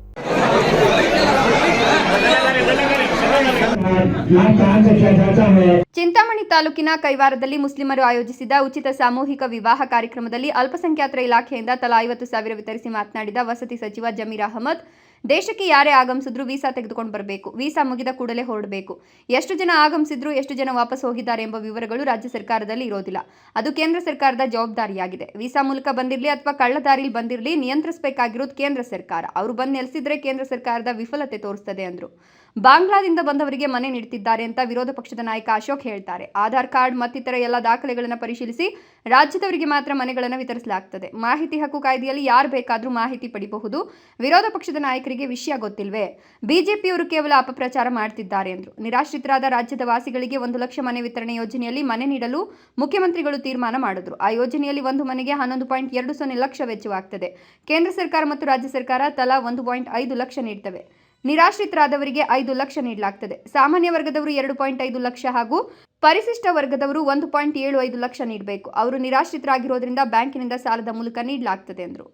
ಚಿಂತಾಮಣಿ ತಾಲೂಕಿನ ಕೈವಾರದಲ್ಲಿ ಮುಸ್ಲಿಮರು ಆಯೋಜಿಸಿದ ಉಚಿತ ಸಾಮೂಹಿಕ ವಿವಾಹ ಕಾರ್ಯಕ್ರಮದಲ್ಲಿ ಅಲ್ಪಸಂಖ್ಯಾತರ ಇಲಾಖೆಯಿಂದ ತಲಾ ಐವತ್ತು ಸಾವಿರ ವಿತರಿಸಿ ಮಾತನಾಡಿದ ವಸತಿ ಸಚಿವ ಜಮೀರ್ ಅಹಮದ್ ದೇಶಕ್ಕೆ ಯಾರೇ ಆಗಮಿಸಿದ್ರು ವೀಸಾ ತೆಗೆದುಕೊಂಡು ಬರಬೇಕು, ವೀಸಾ ಮುಗಿದ ಕೂಡಲೇ ಹೊರಡಬೇಕು. ಎಷ್ಟು ಜನ ಆಗಮಿಸಿದ್ರು ಎಷ್ಟು ಜನ ವಾಪಸ್ ಹೋಗಿದ್ದಾರೆ ಎಂಬ ವಿವರಗಳು ರಾಜ್ಯ ಸರ್ಕಾರದಲ್ಲಿ ಇರೋದಿಲ್ಲ. ಅದು ಕೇಂದ್ರ ಸರ್ಕಾರದ ಜವಾಬ್ದಾರಿಯಾಗಿದೆ. ವೀಸಾ ಮೂಲಕ ಬಂದಿರಲಿ ಅಥವಾ ಕಳ್ಳದಾರಿಲಿ ಬಂದಿರಲಿ ನಿಯಂತ್ರಿಸಬೇಕಾಗಿರೋದು ಕೇಂದ್ರ ಸರ್ಕಾರ. ಅವರು ಬಂದು ನೆಲೆಸಿದ್ರೆ ಕೇಂದ್ರ ಸರ್ಕಾರದ ವಿಫಲತೆ ತೋರಿಸ್ತದೆ ಅಂದರು. ಬಾಂಗ್ಲಾದಿಂದ ಬಂದವರಿಗೆ ಮನೆ ನೀಡುತ್ತಿದ್ದಾರೆ ಅಂತ ವಿರೋಧ ಪಕ್ಷದ ನಾಯಕ ಅಶೋಕ್ ಹೇಳ್ತಾರೆ. ಆಧಾರ್ ಕಾರ್ಡ್, ಮತ್ತಿತರ ಎಲ್ಲ ದಾಖಲೆಗಳನ್ನು ಪರಿಶೀಲಿಸಿ ರಾಜ್ಯದವರಿಗೆ ಮಾತ್ರ ಮನೆಗಳನ್ನು ವಿತರಿಸಲಾಗ್ತದೆ. ಮಾಹಿತಿ ಹಕ್ಕು ಕಾಯ್ದೆಯಲ್ಲಿ ಯಾರು ಬೇಕಾದರೂ ಮಾಹಿತಿ ಪಡಿಬಹುದು. ವಿರೋಧ ಪಕ್ಷದ ನಾಯಕರಿಗೆ ವಿಷಯ ಗೊತ್ತಿಲ್ವೇ? ಬಿಜೆಪಿಯವರು ಕೇವಲ ಅಪಪ್ರಚಾರ ಮಾಡ್ತಿದ್ದಾರೆ ಎಂದರು ನಿರಾಶ್ರಿತರಾದ ರಾಜ್ಯದ ವಾಸಿಗಳಿಗೆ ಒಂದು ಲಕ್ಷ ಮನೆ ವಿತರಣೆ ಯೋಜನೆಯಲ್ಲಿ ಮನೆ ನೀಡಲು ಮುಖ್ಯಮಂತ್ರಿಗಳು ತೀರ್ಮಾನ ಮಾಡಿದ್ರು. ಆ ಯೋಜನೆಯಲ್ಲಿ ಒಂದು ಮನೆಗೆ ಹನ್ನೊಂದು ಪಾಯಿಂಟ್ ಎರಡು ಸೊನ್ನೆ ಲಕ್ಷ ವೆಚ್ಚವಾಗ್ತದೆ. ಕೇಂದ್ರ ಸರ್ಕಾರ ಮತ್ತು ರಾಜ್ಯ ಸರ್ಕಾರ ತಲಾ ಒಂದು ಪಾಯಿಂಟ್ ಐದು ಲಕ್ಷ ನೀಡ್ತವೆ. ನಿರಾಶ್ರಿತರಾದವರಿಗೆ ಐದು ಲಕ್ಷ ನೀಡಲಾಗ್ತದೆ. ಸಾಮಾನ್ಯ ವರ್ಗದವರು ಎರಡು ಪಾಯಿಂಟ್ ಐದು ಲಕ್ಷ ಹಾಗೂ ಪರಿಶಿಷ್ಟ ವರ್ಗದವರು ಒಂದು ಪಾಯಿಂಟ್ ಏಳು ಐದು ಲಕ್ಷ ನೀಡಬೇಕು. ಅವರು ನಿರಾಶ್ರಿತರಾಗಿರೋದ್ರಿಂದ ಬ್ಯಾಂಕಿನಿಂದ ಸಾಲದ ಮೂಲಕ ನೀಡಲಾಗ್ತದೆ ಎಂದರು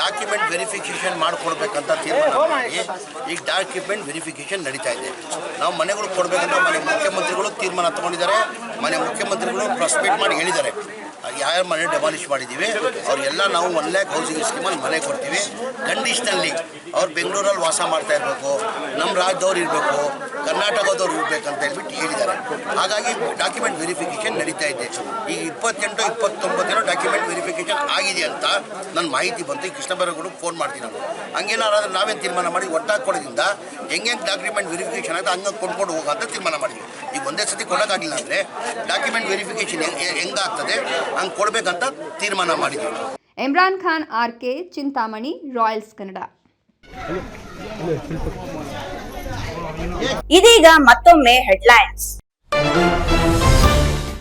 ಡಾಕ್ಯುಮೆಂಟ್ ವೆರಿಫಿಕೇಶನ್ ಮಾಡ್ಕೊಡ್ಬೇಕಂತ ತೀರ್ಮಾನ ಮಾಡಿ ಈಗ ಡಾಕ್ಯುಮೆಂಟ್ ವೆರಿಫಿಕೇಶನ್ ನಡೀತಾ ಇದೆ. ನಾವು ಮನೆಗಳು ಕೊಡಬೇಕಂತ ಮನೆ ಮುಖ್ಯಮಂತ್ರಿಗಳು ತೀರ್ಮಾನ ತಗೊಂಡಿದ್ದಾರೆ. ಮನೆ ಮುಖ್ಯಮಂತ್ರಿಗಳು ಪ್ರೆಸ್ಪೇಟ್ ಮಾಡಿ ಹೇಳಿದ್ದಾರೆ. ಯಾರ್ಯಾರ ಮನೆ ಡೆಮಾಲಿಷ್ ಮಾಡಿದ್ದೀವಿ, ಅವ್ರಿಗೆಲ್ಲ ನಾವು ಒನ್ ಲ್ಯಾಕ್ ಹೌಸಿಂಗ್ ಸ್ಕೀಮಲ್ಲಿ ಮನೆ ಕೊಡ್ತೀವಿ. ಕಂಡೀಷ್ನಲ್ಲಿ ಅವ್ರು ಬೆಂಗಳೂರಲ್ಲಿ ವಾಸ ಮಾಡ್ತಾ ಇರಬೇಕು ನಮ್ಮ ರಾಜ್ಯದವ್ರು ಇರಬೇಕು, ಕರ್ನಾಟಕದವ್ರು ಇರಬೇಕಂತ ಹೇಳ್ಬಿಟ್ಟು ಹೇಳಿದ್ದಾರೆ. ಹಾಗಾಗಿ ಡಾಕ್ಯುಮೆಂಟ್ ವೆರಿಫಿಕೇಷನ್ ನಡೀತಾ ಇದೆ. ಈಗ ಇಪ್ಪತ್ತೆಂಟು ಇಪ್ಪತ್ತೊಂಬತ್ತೇನೋ ಡಾಕ್ಯುಮೆಂಟ್ ವೆರಿಫಿಕೇಷನ್ ಆಗಿದೆ ಅಂತ ನನ್ನ ಮಾಹಿತಿ ಬಂತು. ಕೃಷ್ಣಬರ ಕೃಷ್ಣ ಫೋನ್ ಮಾಡ್ತೀನಿ ನಾನು. ಹಂಗೇನಾದ್ರೂ ನಾವೇನು ತೀರ್ಮಾನ ಮಾಡಿ ಒಟ್ಟಾಗಿ ಕೊಡೋದ್ರಿಂದ ಹೆಂಗೆ ಡಾಕ್ಯುಮೆಂಟ್ ವೆರಿಫಿಕೇಷನ್ ಆಗುತ್ತೆ ಹಂಗೆ ಕೊಂಡ್ಕೊಂಡು ಹೋಗೋ ಅಂತ ತೀರ್ಮಾನ ಮಾಡಿದ್ವಿ. ಈಗ ಒಂದೇ ಸತಿ ಕೊಡೋಕ್ಕಾಗಿಲ್ಲ ಅಂದರೆ ಡಾಕ್ಯುಮೆಂಟ್ ವೆರಿಫಿಕೇಶನ್ ಹೆಂಗಾಗ್ತದೆ? ಹಂಗೆ ಕೊಡಬೇಕಂತ ತೀರ್ಮಾನ ಮಾಡಿದ್ವಿ. Imran Khan R K Chintamani royals Kannada. ಇದೀಗ ಮತ್ತೊಮ್ಮೆ ಹೆಡ್ಲೈನ್ಸ್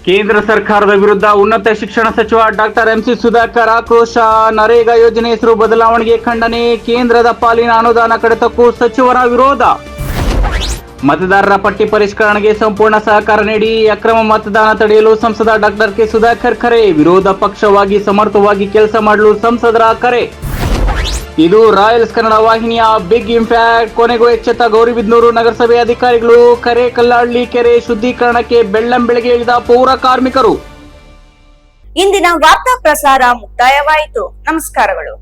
ಕೇಂದ್ರ ಸರ್ಕಾರದ ವಿರುದ್ಧ ಉನ್ನತ ಶಿಕ್ಷಣ ಸಚಿವ ಡಾಕ್ಟರ್ ಎಂಸಿ ಸುಧಾಕರ್ ಆಕ್ರೋಶ. ನರೇಗಾ ಯೋಜನೆ ಹೆಸರು ಬದಲಾವಣೆಗೆ ಖಂಡನೆ. ಕೇಂದ್ರದ ಪಾಲಿನ ಅನುದಾನ ಕಡಿತಕ್ಕೂ ಸಚಿವರ ವಿರೋಧ. ಮತದಾರರ ಪಟ್ಟಿ ಪರಿಷ್ಕರಣೆಗೆ ಸಂಪೂರ್ಣ ಸಹಕಾರ ನೀಡಿ ಅಕ್ರಮ ಮತದಾನ ತಡೆಯಲು ಸಂಸದ ಡಾಕ್ಟರ್ ಕೆ ಸುಧಾಕರ್ ಕರೆ ವಿರೋಧ ಪಕ್ಷವಾಗಿ ಸಮರ್ಥವಾಗಿ ಕೆಲಸ ಮಾಡಲು ಸಂಸದರ ಕರೆ. ಇದು ರಾಯಲ್ಸ್ ಕನ್ನಡ ವಾಹಿನಿಯ ಬಿಗ್ ಇಂಪ್ಯಾಕ್ಟ್ ಕೊನೆಗೂ ಎಚ್ಚೆತ್ತ ಗೌರಿಬಿದ್ನೂರು ನಗರಸಭೆ ಅಧಿಕಾರಿಗಳು ಕರೆ ಕಲ್ಲಹಳ್ಳಿ ಕೆರೆ ಶುದ್ಧೀಕರಣಕ್ಕೆ ಬೆಳ್ಳಂ ಬೆಳಗ್ಗೆ ಇಳಿದ ಪೌರ ಕಾರ್ಮಿಕರು. ಇಂದಿನ ವಾರ್ತಾ ಪ್ರಸಾರ ಮುಕ್ತಾಯವಾಯಿತು. ನಮಸ್ಕಾರಗಳು.